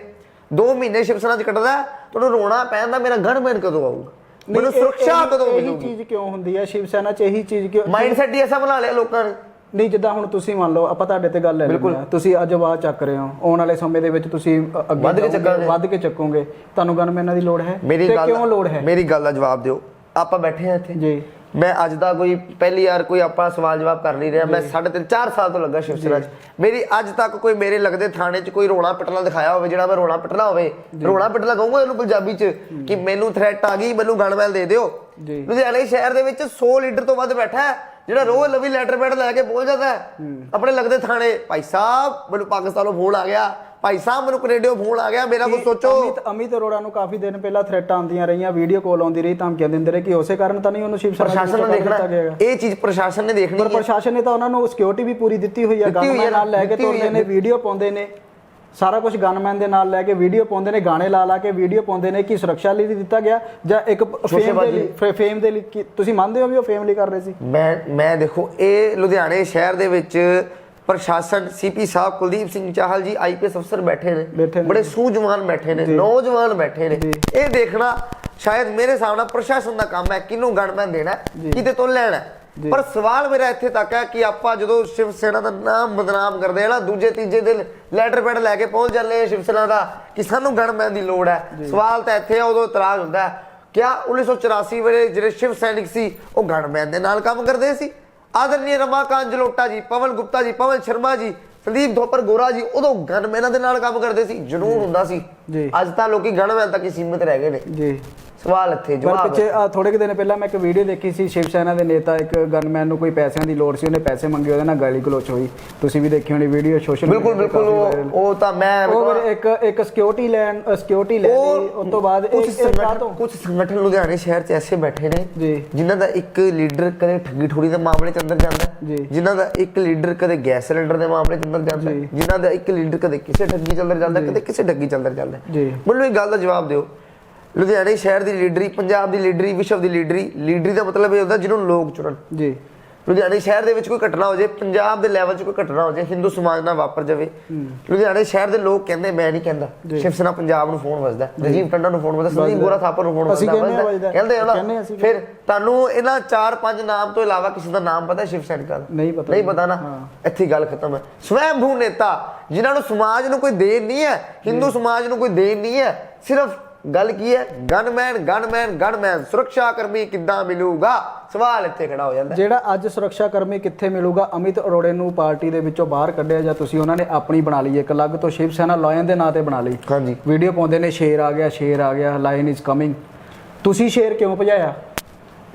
2 ਮਹੀਨੇ ਸ਼ਿਵ ਸੈਨਾ ਚ ਕੱਟਦਾ ਤੁਹਾਨੂੰ ਰੋਣਾ ਪੈਂਦਾ ਮੇਰਾ ਗਨਮੈਨ ਕਦੋਂ ਆਊਗਾ? ਮੈਨੂੰ ਇਹ- ਸੁਰੱਖਿਆ ਇਹੀ- ਕਦੋਂ ਇਹੀ ਮਿਲੂਗੀ? ਚੀਜ਼ ਕਿਉਂ ਹੁੰਦੀ ਹੈ ਸ਼ਿਵ ਸੈਨਾ ਚ? ਇਹੀ ਚੀਜ਼ ਕਿਉਂ ਮਾਈਂਡ ਸੈਟ ਹੀ ਐਸਾ ਬਣਾ ਲਿਆ ਲੋਕਾਂ ਨੇ। ਨਹੀਂ ਜਿੱਦਾਂ ਹੁਣ ਤੁਸੀਂ ਮੰਨ ਲਓ ਆਪਾਂ ਤੁਹਾਡੇ ਤੇ ਗੱਲ ਲੈ ਲੈਂਦੇ ਹਾਂ ਤੁਸੀਂ ਅੱਜ ਆਵਾਜ਼ ਚੱਕ ਰਹੇ ਹੋ। ਆਉਣ ਵਾਲੇ ਸਮੇਂ ਦੇ ਵਿੱਚ ਤੁਸੀਂ ਅੱਗੇ ਵੱਧ ਕੇ ਚੱਕਾਂਗੇ। ਵੱਧ ਕੇ ਚੱਕੋਗੇ। ਤੁਹਾਨੂੰ ਗਨਮੈਨਾਂ ਦੀ ਲੋੜ ਹੈ? ਮੇਰੀ ਤੇ ਗੱਲ ਕਿਉਂ ਲੋੜ ਹੈ? ਮੇਰੀ ਗੱਲ ਦਾ ਜਵਾਬ ਦਿਓ। ਆਪਾਂ ਬੈਠੇ ਆ ਇੱਥੇ। ਜੀ। ਮੈਂ ਅੱਜ ਦਾ ਕੋਈ ਪਹਿਲੀ ਵਾਰ ਕੋਈ ਆਪਾਂ ਸਵਾਲ ਜਵਾਬ ਕਰ ਨਹੀਂ ਰਿਹਾ। ਮੈਂ ਸਾਢੇ ਤਿੰਨ 4 ਸਾਲ ਤੋਂ ਲੱਗਾ ਸ਼ਿਵ ਸੈਨਾ 'ਚ। ਮੇਰੀ ਅੱਜ ਤੱਕ ਕੋਈ ਮੇਰੇ ਲੱਗਦੇ ਥਾਣੇ 'ਚ ਕੋਈ ਰੋਣਾ ਪਿੱਟਣਾ ਦਿਖਾਇਆ ਹੋਵੇ ਜਿਹੜਾ ਮੈਂ ਰੋਣਾ ਪਿੱਟਣਾ ਹੋਵੇ ਰੋਣਾ ਪਿੱਟਣਾ ਕਹੂੰਗਾ ਇਹਨੂੰ ਪੰਜਾਬੀ 'ਚ ਕਿ ਮੈਨੂੰ ਥ੍ਰੈਟ ਆ ਗਈ ਮੈਨੂੰ ਗਨਮੈਲ ਦੇ ਦਿਓ। ਜੀ। ਲੁਧਿਆਣੇ ਸ਼ਹਿਰ ਦੇ ਵਿੱਚ 100 ਲੀਡਰ ਤੋਂ ਵੱਧ ਬੈਠਾ ਹੈ। ਜਿਹੜਾ ਰੋਜ਼ ਲਵੀ ਲੈਟਰ ਪੈਡ ਲੈ ਕੇ ਪਹੁੰਚ ਜਾਂਦਾ ਹੈ ਆਪਣੇ ਲੱਗਦੇ ਥਾਣੇ। ਭਾਈ ਸਾਹਿਬ ਮੈਨੂੰ ਪਾਕਿਸਤਾਨੋਂ ਫੋਨ ਆ ਗਿਆ। ਭਾਈ ਸਾਹਿਬ ਮੈਨੂੰ ਕੈਨੇਡੀਓ ਫੋਨ ਆ ਗਿਆ ਮੇਰਾ ਕੁਝ ਸੋਚੋ। ਅਮਿਤ ਅਮਿਤ ਅਰੋੜਾ ਨੂੰ ਕਾਫੀ ਦਿਨ ਪਹਿਲਾਂ ਥ੍ਰੈਟਾਂ ਆਉਂਦੀਆਂ ਰਹੀਆਂ ਵੀਡੀਓ ਕਾਲ ਆਉਂਦੀ ਰਹੀ ਧਮਕੀਆਂ ਦਿੰਦੇ ਰਹੇ ਕਿ ਉਸੇ ਕਾਰਨ ਤਾਂ ਨਹੀਂ ਉਹਨੂੰ ਸ਼ਿਵ ਸੈਨਾ ਪ੍ਰਸ਼ਾਸਨ ਨੇ ਦੇਖਣਾ ਇਹ ਚੀਜ਼ ਪ੍ਰਸ਼ਾਸਨ ਨੇ ਦੇਖਣੀ ਪਰ ਪ੍ਰਸ਼ਾਸਨ ਨੇ ਤਾਂ ਉਹਨਾਂ ਨੂੰ ਸਿਕਿਉਰਿਟੀ ਵੀ ਪੂਰੀ ਦਿੱਤੀ ਹੋਈ ਹੈ ਗਨਮੈਨ ਨਾਲ ਲੈ ਕੇ ਤੁਰਦੇ। ਨੇ ਵੀਡੀਓ ਪਾਉਂਦੇ ਨੇ। ਸਾਰਾ ਕੁਝ ਗਨਮੈਨ ਦੇ ਨਾਲ ਲੈ ਕੇ ਵੀਡੀਓ ਪਾਉਂਦੇ ਨੇ ਗਾਣੇ ਲਾ ਲਾ ਕੇ ਵੀਡੀਓ ਪਾਉਂਦੇ ਨੇ ਕਿ ਸੁਰੱਖਿਆ ਲਈ ਦਿੱਤਾ ਗਿਆ ਜਾਂ ਇੱਕ ਫੇਮ ਦੇ। ਲਈ ਫੇਮ ਦੇ ਲਈ ਤੁਸੀਂ ਮੰਨਦੇ ਹੋ ਵੀ ਉਹ ਫੇਮ ਲਈ ਕਰ ਰਹੇ ਸੀ ਮੈਂ ਮੈਂ ਦੇਖੋ ਇਹ ਲੁਧਿਆਣੇ ਸ਼ਹਿਰ ਦੇ ਵਿੱਚ ਪ੍ਰਸ਼ਾਸਨ ਸੀਪੀ ਸਾਹਿਬ ਕੁਲਦੀਪ ਸਿੰਘ ਚਾਹਲ ਜੀ ਆਈਪੀਐਸ ਅਫਸਰ ਬੈਠੇ ਨੇ। ਬੜੇ ਸੂਝਵਾਨ ਬੈਠੇ ਨੇ ਨੌਜਵਾਨ ਬੈਠੇ ਨੇ ਇਹ ਦੇਖਣਾ ਸ਼ਾਇਦ ਮੇਰੇ ਸਾਹਮਣੇ ਪ੍ਰਸ਼ਾਸਨ ਦਾ ਕੰਮ ਹੈ ਕਿਹਨੂੰ ਗਨਮੈਨ ਦੇਣਾ ਕਿਤੇ ਤੋਂ ਲੈਣਾ। ਪਰ ਸਵਾਲ ਮੇਰਾ ਇੱਥੇ ਤੱਕ ਹੈ ਕਿ ਆਪਾਂ ਜਦੋਂ ਸ਼ਿਵ ਸੈਨਾ ਦਾ ਨਾਮ ਬਦਨਾਮ ਕਰਦੇ ਆ ਨਾ ਦੂਜੇ ਤੀਜੇ ਦਿਨ ਲੈਟਰ ਪੈਡ ਲੈ ਕੇ ਪਹੁੰਚ ਜਾਂਦੇ ਆ ਸ਼ਿਵ ਸੈਨਾ ਦਾ ਕਿ ਸਾਨੂੰ ਗਨਮੈਨ ਦੀ ਲੋੜ ਹੈ। ਸਵਾਲ ਤਾਂ ਇੱਥੇ ਆ ਉਦੋਂ ਇਤਰਾਜ਼ ਹੁੰਦਾ ਹੈ। ਕਿਆ 1984 ਵੇਲੇ ਜਿਹੜੇ ਸ਼ਿਵ ਸੈਨਿਕ ਸੀ ਉਹ ਗਨਮੈਨ ਦੇ ਨਾਲ ਕੰਮ ਕਰਦੇ ਸੀ? ਆਦਰਨੀय ਰਮਾਕਾਂਤ ਜਲੋਟਾ ਜੀ ਪਵਨ ਗੁਪਤਾ ਜੀ ਪਵਨ ਸ਼ਰਮਾ ਜੀ ਸੰਦੀਪ ਧੋਪਰ ਗੋਰਾ ਜੀ ਉਦੋਂ ਗਨਮੈਨਾਂ ਦੇ ਨਾਲ ਕੰਮ ਕਰਦੇ ਸੀ? ਜਨੂਨ ਹੁੰਦਾ ਸੀ। ਜੀ। ਅੱਜ ਤਾਂ ਲੋਕੀ ਗਨਮੈਨ ਤੱਕ ਹੀ ਸੀਮਿਤ ਰਹਿ ਗਏ ਨੇ ਜੀ ਸਵਾਲ ਇੱਥੇ ਪਰ ਜਵਾਬ। ਪਿੱਛੇ ਥੋੜੇ ਕੁ ਦਿਨ ਪਹਿਲਾਂ ਮੈਂ ਇੱਕ ਵੀਡੀਓ ਦੇਖੀ ਸੀ ਸ਼ਿਵ ਸੈਨਾ ਦੇ ਨੇਤਾ ਇੱਕ ਗਨਮੈਨ ਨੂੰ ਕੋਈ ਪੈਸਿਆਂ ਦੀ ਲੋੜ ਸੀ ਉਹਨੇ ਪੈਸੇ ਮੰਗੇ ਉਹਦੇ ਨਾਲ ਗਾਲੀ ਗਲੋਚ ਹੋਈ ਤੁਸੀਂ ਵੀ ਦੇਖੀ ਹੋਣੀ ਵੀਡੀਓ ਸੋਸ਼ਲ ਬਿਲਕੁਲ ਬਿਲਕੁਲ ਉਹ ਉਹ ਤਾਂ ਮੈਂ ਉਹ ਫਿਰ ਇੱਕ ਇੱਕ ਸਿਕਿਉਰਿਟੀ ਲੈਣ ਸਿਕਿਉਰਿਟੀ ਲੈ ਲਈ ਉਸ ਤੋਂ ਬਾਅਦ ਕੁਝ ਤੋਂ ਸੰਗਠਨ ਕੁਝ ਸੰਗਠਨ ਲੁਧਿਆਣੇ ਸ਼ਹਿਰ 'ਚ ਐਸੇ ਬੈਠੇ ਨੇ ਜੀ। ਜਿਨ੍ਹਾਂ ਦਾ ਇੱਕ ਲੀਡਰ ਕਦੇ ਠੱਗੀ ਠੋਰੀ ਦੇ ਮਾਮਲੇ 'ਚ ਅੰਦਰ ਜਾਂਦਾ ਹੈ, ਜੀ। ਜਿਨ੍ਹਾਂ ਦਾ ਇੱਕ ਲੀਡਰ ਕਦੇ ਗੈਸ ਸਿਲੰਡਰ ਦੇ ਮਾਮਲੇ 'ਚ ਅੰਦਰ ਜਾਂਦਾ ਹੈ, ਜੀ। ਜਿਨ੍ਹਾਂ ਦਾ ਇੱਕ ਲੀਡਰ ਕਦੇ ਕਿਸੇ ਠੱਗੀ 'ਚ ਅੰਦਰ ਜਾਂਦਾ ਹੈ, ਕਦੇ ਕਿਸੇ ਠੱਗੀ 'ਚ ਅੰਦਰ ਜਾਂਦਾ ਹੈ। ਜੀ। ਮੈਨੂੰ ਇੱਕ ਗੱਲ ਦਾ ਜਵਾਬ ਦਿਓ। ਲੁਧਿਆਣੇ ਸ਼ਹਿਰ ਦੀ ਲੀਡਰੀ ਪੰਜਾਬ ਦੀ ਲੀਡਰੀ ਵਿਸ਼ਵ ਦੀ ਲੀਡਰੀ ਲੀਡਰੀ ਦਾ ਮਤਲਬ ਇਹ ਹੁੰਦਾ ਜਿਹਨੂੰ ਲੋਕ ਚੁਣਨ। ਜੀ। ਲੁਧਿਆਣੇ ਸ਼ਹਿਰ ਦੇ ਵਿੱਚ ਕੋਈ ਘਟਨਾ ਹੋ ਜਾਏ ਪੰਜਾਬ ਦੇ ਲੈਵਲ 'ਚ ਕੋਈ ਘਟਨਾ ਹੋ ਜਾਏ ਹਿੰਦੂ ਸਮਾਜ ਨਾਲ ਵਾਪਰ ਜਾਵੇ। ਲੁਧਿਆਣੇ ਸ਼ਹਿਰ ਦੇ ਲੋਕ ਕਹਿੰਦੇ ਮੈਂ ਨਹੀਂ ਕਹਿੰਦਾ। ਸ਼ਿਵ ਸੈਨਾ ਪੰਜਾਬ ਨੂੰ ਫੋਨ ਵੱਜਦਾ ਰਜੀਵ ਟੰਡਾ ਨੂੰ ਫੋਨ ਵੱਜਦਾ ਸੰਦੀਪ। ਗੋਰਾ ਥਾਪਰ ਨੂੰ ਫੋਨ ਵੱਜਦਾ ਕਹਿੰਦੇ ਹੋ ਨਾ ਫਿਰ ਤੁਹਾਨੂੰ ਇਹਨਾਂ ਚਾਰ ਪੰਜ ਨਾਮ ਤੋਂ ਇਲਾਵਾ ਕਿਸੇ ਦਾ ਨਾਮ ਪਤਾ ਸ਼ਿਵ ਸੈਨਿਕਾਂ ਦਾ ਨਹੀਂ ਪਤਾ। ਨਹੀਂ ਪਤਾ ਨਾ? ਇੱਥੇ ਗੱਲ ਖਤਮ ਹੈ। ਸਵੈਮ ਭੂ ਨੇਤਾ ਜਿਨ੍ਹਾਂ ਨੂੰ ਸਮਾਜ ਨੂੰ ਕੋਈ ਦੇਣ ਨਹੀਂ ਹੈ ਹਿੰਦੂ ਸਮਾਜ ਨੂੰ ਕੋਈ ਦੇਣ ਨਹੀਂ ਹੈ ਸਿਰਫ ਗੱਲ ਕੀ ਹੈ? ਗਨਮੈਨ ਗਨਮੈਨ ਗਨਮੈਨ ਸੁਰੱਖਿਆ ਕਰਮੀ ਕਿੱਦਾਂ ਮਿਲੂਗਾ? ਸਵਾਲ ਇੱਥੇ ਖੜਾ ਹੋ ਜਾਂਦਾ। ਜਿਹੜਾ ਅੱਜ ਸੁਰੱਖਿਆ ਕਰਮੀ ਕਿੱਥੇ ਮਿਲੂਗਾ? ਅਮਿਤ ਅਰੋੜੇ ਨੂੰ ਪਾਰਟੀ ਦੇ ਵਿੱਚੋਂ ਬਾਹਰ ਕੱਢਿਆ ਜਾਂ ਤੁਸੀਂ ਉਹਨਾਂ ਨੇ ਆਪਣੀ ਬਣਾ ਲਈ ਇੱਕ ਅਲੱਗ ਤੋਂ ਸ਼ਿਵ ਸੈਨਾ ਲਾਇਨ ਦੇ ਨਾਂ ਤੇ ਬਣਾ ਲਈ। ਹਾਂਜੀ। ਵੀਡੀਓ ਪਾਉਂਦੇ ਨੇ ਸ਼ੇਰ ਆ ਗਿਆ ਸ਼ੇਰ ਆ ਗਿਆ ਲਾਇਨ ਇਜ਼ ਕਮਿੰਗ ਤੁਸੀਂ ਸ਼ੇਰ ਕਿਉਂ ਭਜਾਇਆ?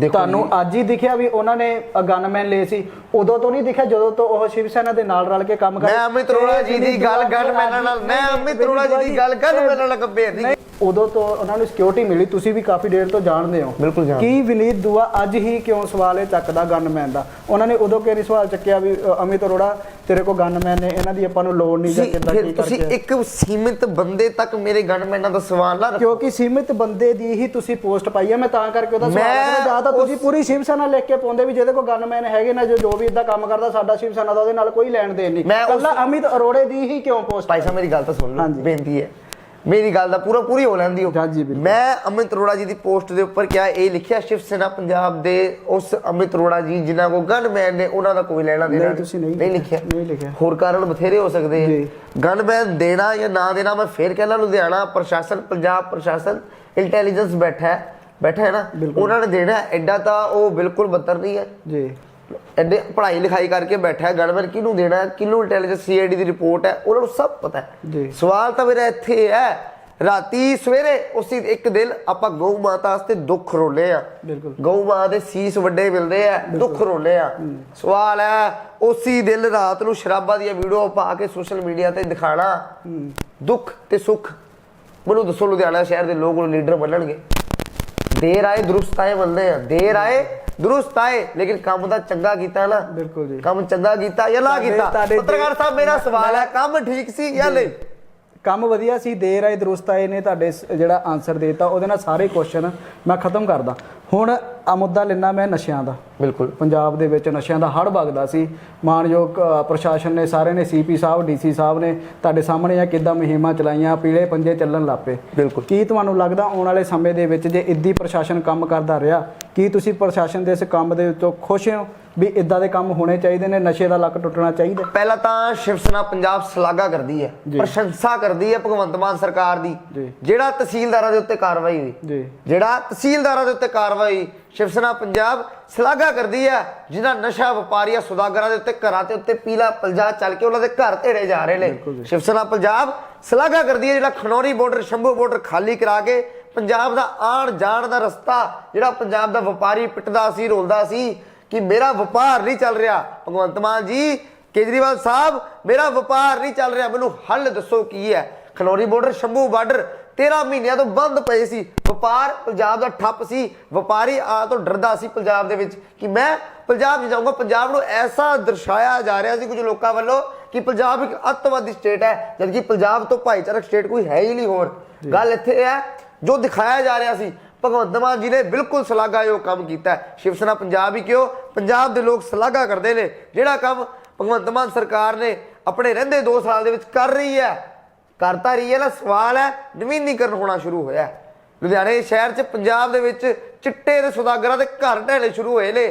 ਤੁਹਾਨੂੰ ਅੱਜ ਹੀ ਦਿਖਿਆ ਵੀ ਉਹਨਾਂ ਨੇ ਗਨਮੈਨ ਲਏ ਸੀ। ਉਦੋਂ ਤੋਂ ਨਹੀਂ ਦਿਖਿਆ ਜਦੋਂ ਤੋਂ ਉਹ ਸ਼ਿਵ ਸੈਨਾ ਦੇ ਨਾਲ ਰਲ ਕੇ ਕੰਮ ਕਰ ਮੈਂ ਅਮਿਤ ਅਰੋੜਾ ਜੀ ਦੀ ਗੱਲ ਗਨਮੈਨਾਂ ਨਾਲ ਮੈਂ ਅਮਿਤ ਅਰੋੜਾ ਜੀ ਦੀ ਗੱਲ ਗਨਮੈਨਾਂ ਨਾਲ ਕੰਪੇਅਰ ਨਹੀਂ। ਉਦੋਂ ਤੋਂ ਉਹਨਾਂ ਨੂੰ ਸਿਕਿਉਰਿਟੀ ਮਿਲੀ ਤੁਸੀਂ ਵੀ ਕਾਫੀ ਦੇਰ ਤੋਂ ਜਾਣਦੇ ਹੋ। ਬਿਲਕੁਲ ਜਾਣਦੇ। ਕੀ ਵਿਨੀਤ ਦੁਆ ਅੱਜ ਹੀ ਕਿਉਂ ਸਵਾਲ ਇਹ ਚੱਕਦਾ ਗਨਮੈਨ ਦਾ? ਉਹਨਾਂ ਨੇ ਉਦੋਂ ਨਹੀਂ ਸਵਾਲ ਚੱਕਿਆ ਵੀ ਅਮਿਤ ਅਰੋੜਾ ਤੇਰੇ ਕੋਲ ਗਨਮੈਨ ਨੇ ਇਹਨਾਂ ਦੀ ਆਪਾਂ ਨੂੰ ਲੋੜ ਨਹੀਂ ਜਾਂ ਤੁਸੀਂ ਕਿੱਦਾਂ ਕੀ ਤੁਸੀਂ ਕਰਕੇ? ਇੱਕ ਸੀਮਿਤ ਬੰਦੇ ਤੱਕ ਮੇਰੇ ਗਨਮੈਨਾਂ ਦਾ ਸਵਾਲ ਨਾ ਕਿਉਂਕਿ ਸੀਮਿਤ ਬੰਦੇ ਦੀ ਹੀ ਤੁਸੀਂ ਪੋਸਟ ਪਾਈ ਹੈ ਮੈਂ ਤਾਂ ਕਰਕੇ ਉਹਦਾ ਸਵਾਲ ਮੈਂ ਰੱਖਦਾ ਜਾਂ ਤਾਂ ਉਸ- ਤੁਸੀਂ ਪੂਰੀ ਸ਼ਿਵ ਸੈਨਾ ਲਿਖ ਕੇ ਪਾਉਂਦੇ ਵੀ ਜਿਹਦੇ ਕੋਲ ਗਨਮੈਨ ਹੈਗੇ ਨਾ ਜੋ ਜੋ ਵੀ ਇਦਾਂ ਕੰਮ ਕਰਦਾ ਸਾਡਾ ਸ਼ਿਵ ਸੈਨਾ ਦਾ ਉਹਦੇ ਨਾਲ ਕੋਈ ਲੈਣ ਦੇਣ ਨਹੀਂ। ਮੈਂ ਉਸ- ਕੱਲਾ ਅਮਿਤ ਅਰੋੜੇ ਦੀ ਹੀ ਕਿਉਂ ਪੋਸਟ ਭਾਈ ਸਾਹਿਬ ਮੇਰੀ ਗੱਲ ਤਾਂ ਸੁਣ ਲਓ ਹਾਂਜੀ। ਬੇਨਤੀ ਹੈ। ਮੇਰੀ ਗੱਲ ਦਾ ਪੂਰਾ ਪੂਰੀ ਹੋ ਲੈਂਦੀ ਹੋ। ਹਾਂਜੀ, ਬਿਲਕੁਲ। ਮੈਂ ਅਮਿਤ ਅਰੋੜਾ ਜੀ ਦੀ ਪੋਸਟ ਦੇ ਉੱਪਰ ਕਿਹਾ ਇਹ ਲਿਖਿਆ ਸ਼ਿਵ ਸੈਨਾ ਪੰਜਾਬ ਦੇ ਉਸ ਅਮਿਤ ਅਰੋੜਾ ਜੀ ਜਿਨ੍ਹਾਂ ਕੋ ਗਨਮੈਨ ਨੇ ਉਹਨਾਂ ਦਾ ਕੋਈ ਲੈਣਾ ਦੇਣਾ ਨਹੀਂ, ਤੁਸੀਂ ਨਹੀਂ ਲਿਖਿਆ। ਨਹੀਂ ਲਿਖਿਆ। ਹੋਰ ਕਾਰਨ ਬਥੇਰੇ ਹੋ ਸਕਦੇ ਜੀ। ਗਨਮੈਨ ਦੇਣਾ ਜਾਂ ਨਾ ਦੇਣਾ ਮੈਂ ਫੇਰ ਕਹਿਣਾ ਲੁਧਿਆਣਾ ਪ੍ਰਸ਼ਾਸਨ ਪੰਜਾਬ ਪ੍ਰਸ਼ਾਸਨ ਇੰਟੈਲੀਜੈਂਸ ਬੈਠਾ ਹੈ। ਬੈਠਾ ਹੈ ਨਾ। ਉਹਨਾਂ ਨੇ ਦੇਣਾ ਹੈ, ਐਡਾ ਤਾਂ ਉਹ ਬਿਲਕੁਲ ਬੱਤਰ ਨਹੀਂ ਹੈ। ਜੀ। ਐਡੇ ਪੜ੍ਹਾਈ ਲਿਖਾਈ ਕਰਕੇ ਬੈਠਾ ਹੈ ਗਨਮੈਨ ਕਿਹਨੂੰ ਦੇਣਾ ਹੈ? ਕਿਹਨੂੰ ਇੰਟੈਲੀਜੈਂਸ ਸੀਆਈਡੀ ਦੀ ਰਿਪੋਰਟ ਹੈ? ਉਹਨਾਂ ਨੂੰ ਸਭ ਪਤਾ ਹੈ। ਸਵਾਲ ਤਾਂ ਮੇਰਾ ਇੱਥੇ ਹੈ। ਰਾਤੀ ਸਵੇਰੇ ਉਸੇ ਇੱਕ ਦਿਨ ਆਪਾਂ ਗਊ ਮਾਤਾ ਵਾਸਤੇ ਦੁੱਖ ਰੋਲੇ ਆ। ਗਊ ਮਾਂ ਦੇ ਸੀਸ ਵੱਡੇ ਮਿਲਦੇ ਆ ਦੁੱਖ ਰੋਲੇ ਆ। ਸਵਾਲ ਹੈ ਉਸੇ ਦਿਨ ਰਾਤ ਨੂੰ ਸ਼ਰਾਬਾਂ ਦੀਆਂ ਵੀਡੀਓ ਪਾ ਕੇ ਸੋਸ਼ਲ ਮੀਡੀਆ ਤੇ ਦਿਖਾਣਾ। ਦੁੱਖ ਤੇ ਸੁੱਖ। ਮੈਨੂੰ ਦੱਸੋ ਲੁਧਿਆਣਾ ਸ਼ਹਿਰ ਦੇ ਲੋਕ ਨੂੰ ਲੀਡਰ ਬਣਨਗੇ। ਦੇਰ ਆਏ ਦਰੁਸਤ ਆਏ ਬੰਦੇ ਆ। ਦੇਰ ਆਏ ਦਰੁਸਤ ਆਏ ਲੇਕਿਨ ਕੰਮ ਦਾ ਚੰਗਾ ਕੀਤਾ ਨਾ। ਬਿਲਕੁਲ ਜੀ। ਕੰਮ ਚੰਗਾ ਕੀਤਾ ਜਾਂ ਨਾ ਕੀਤਾ? ਪੱਤਰਕਾਰ ਸਾਹਿਬ ਮੇਰਾ ਸਵਾਲ ਹੈ ਕੰਮ ਠੀਕ ਸੀ ਜਾਂ ਨਹੀਂ? ਕੰਮ ਵਧੀਆ ਸੀ ਦੇਰ ਆਏ ਦਰੁਸਤ ਆਏ ਨੇ ਤੁਹਾਡੇ ਜਿਹੜਾ ਆਨਸਰ ਦੇਤਾ ਉਹਦੇ ਨਾਲ ਸਾਰੇ ਕੁਐਸਚਨ ਮੈਂ ਖਤਮ ਕਰਦਾ। ਹੁਣ ਆ ਮੁੱਦਾ ਲੈਣਾ ਮੈਂ ਨਸ਼ਿਆਂ ਦਾ। ਬਿਲਕੁਲ। ਪੰਜਾਬ ਦੇ ਵਿੱਚ ਨਸ਼ਿਆਂ ਦਾ ਹੜ ਵਗਦਾ ਸੀ। ਮਾਨਯੋਗ ਪ੍ਰਸ਼ਾਸਨ ਨੇ ਸਾਰੇ ਨੇ ਸੀਪੀ ਸਾਹਿਬ ਡੀਸੀ ਸਾਹਿਬ ਨੇ ਤੁਹਾਡੇ ਸਾਹਮਣੇ ਆ ਕਿੱਦਾਂ ਮੁਹਿੰਮਾਂ ਚਲਾਈਆਂ ਪੀਲੇ ਪੰਜੇ ਚੱਲਣ ਲੱਪੇ ਬਿਲਕੁਲ। ਕੀ ਤੁਹਾਨੂੰ ਲੱਗਦਾ ਆਉਣ ਵਾਲੇ ਸਮੇਂ ਦੇ ਵਿੱਚ ਜੇ ਇੱਦੀ ਪ੍ਰਸ਼ਾਸਨ ਕੰਮ ਕਰਦਾ ਰਿਹਾ ਕੀ ਤੁਸੀਂ ਪ੍ਰਸ਼ਾਸਨ ਦੇ ਇਸ ਕੰਮ ਦੇ ਵਿੱਚੋਂ ਖੁਸ਼ ਹੋ ਵੀ ਇਦਾਂ ਦੇ ਕੰਮ ਹੋਣੇ ਚਾਹੀਦੇ ਨੇ ਨਸ਼ੇ ਦਾ ਲੱਕ ਟੁੱਟਣਾ ਚਾਹੀਦਾ ਪਹਿਲਾਂ ਤਾਂ ਸ਼ਿਵ ਸੈਨਾ ਪੰਜਾਬ ਸ਼ਲਾਘਾ ਕਰਦੀ ਹੈ। ਪ੍ਰਸ਼ੰਸਾ ਕਰਦੀ ਹੈ ਭਗਵੰਤ ਮਾਨ ਸਰਕਾਰ ਦੀ। ਜਿਹੜਾ ਤਹਿਸੀਲਦਾਰਾਂ ਦੇ ਉੱਤੇ ਕਾਰਵਾਈ ਹੋਈ ਜਿਹੜਾ ਤਹਿਸੀਲਦਾਰਾਂ ਦੇ ਉੱਤੇ ਕਾਰਵਾਈ ਸ਼ਿਵ ਸੈਨਾ ਪੰਜਾਬ ਸ਼ਲਾਘਾ ਕਰਦੀ ਹੈ ਜਿਨ੍ਹਾਂ ਨਸ਼ਾ ਵਪਾਰੀਆਂ ਸੁਦਾਗਰਾਂ ਦੇ ਉੱਤੇ ਘਰਾਂ ਦੇ ਉੱਤੇ ਪੀਲਾ ਪਲਜਾ ਚੱਲ ਕੇ ਉਹਨਾਂ ਦੇ ਘਰ ਢੇੜੇ ਜਾ ਰਹੇ ਨੇ। ਸ਼ਿਵ ਸੈਨਾ ਪੰਜਾਬ ਸ਼ਲਾਘਾ ਕਰਦੀ ਹੈ ਜਿਹੜਾ ਖਨੌਰੀ ਬਾਰਡਰ ਸ਼ੰਭੂ ਬਾਰਡਰ ਖਾਲੀ ਕਰਾ ਕੇ ਪੰਜਾਬ ਦਾ ਆਣ ਜਾਣ ਦਾ ਰਸਤਾ ਜਿਹੜਾ ਪੰਜਾਬ ਦਾ ਵਪਾਰੀ ਪਿੱਟਦਾ ਸੀ ਰੋਲਦਾ ਸੀ ਕਿ ਮੇਰਾ ਵਪਾਰ ਨਹੀਂ ਚੱਲ ਰਿਹਾ। ਭਗਵੰਤ ਮਾਨ ਜੀ ਕੇਜਰੀਵਾਲ ਸਾਹਿਬ ਮੇਰਾ ਵਪਾਰ ਨਹੀਂ ਚੱਲ ਰਿਹਾ। ਮੈਨੂੰ ਹੱਲ ਦੱਸੋ ਕੀ ਹੈ? ਖਨੌਰੀ ਬਾਰਡਰ ਸ਼ੰਭੂ ਬਾਰਡਰ 13 ਮਹੀਨਿਆਂ ਤੋਂ ਬੰਦ ਪਏ ਸੀ। ਵਪਾਰ ਪੰਜਾਬ ਦਾ ਠੱਪ ਸੀ। ਵਪਾਰੀ ਆ ਤੋਂ ਡਰਦਾ ਸੀ ਪੰਜਾਬ ਦੇ ਵਿੱਚ ਕਿ ਮੈਂ ਪੰਜਾਬ 'ਚ ਜਾਊਂਗਾ। ਪੰਜਾਬ ਨੂੰ ਐਸਾ ਦਰਸਾਇਆ ਜਾ ਰਿਹਾ ਸੀ ਕੁਝ ਲੋਕਾਂ ਵੱਲੋਂ ਕਿ ਪੰਜਾਬ ਇੱਕ ਅੱਤਵਾਦੀ ਸਟੇਟ ਹੈ ਜਦਕਿ ਪੰਜਾਬ ਤੋਂ ਭਾਈਚਾਰਕ ਸਟੇਟ ਕੋਈ ਹੈ ਹੀ ਨਹੀਂ ਹੋਰ। ਗੱਲ ਇੱਥੇ ਹੈ ਜੋ ਦਿਖਾਇਆ ਜਾ ਰਿਹਾ ਸੀ, ਭਗਵੰਤ ਮਾਨ ਜੀ ਨੇ ਬਿਲਕੁਲ ਸ਼ਲਾਘਾਯੋਗ ਕੰਮ ਕੀਤਾ ਸ਼ਿਵ ਸੈਨਾ ਪੰਜਾਬ ਹੀ ਕਿਉਂ? ਪੰਜਾਬ ਦੇ ਲੋਕ ਸ਼ਲਾਘਾ ਕਰਦੇ ਨੇ। ਜਿਹੜਾ ਕੰਮ ਭਗਵੰਤ ਮਾਨ ਸਰਕਾਰ ਨੇ ਆਪਣੇ ਰਹਿੰਦੇ 2 ਸਾਲ ਦੇ ਵਿੱਚ ਕਰ ਰਹੀ ਹੈ, ਕਰਤਾ ਰਹੀ ਹੈ ਨਾ, ਸਵਾਲ ਹੈ ਨਵੀਨੀਕਰਨ ਹੋਣਾ ਸ਼ੁਰੂ ਹੋਇਆ ਲੁਧਿਆਣੇ ਸ਼ਹਿਰ 'ਚ, ਪੰਜਾਬ ਦੇ ਵਿੱਚ ਚਿੱਟੇ ਦੇ ਸੁਦਾਗਰਾਂ ਦੇ ਘਰ ਢਹਿਣੇ ਸ਼ੁਰੂ ਹੋਏ ਨੇ।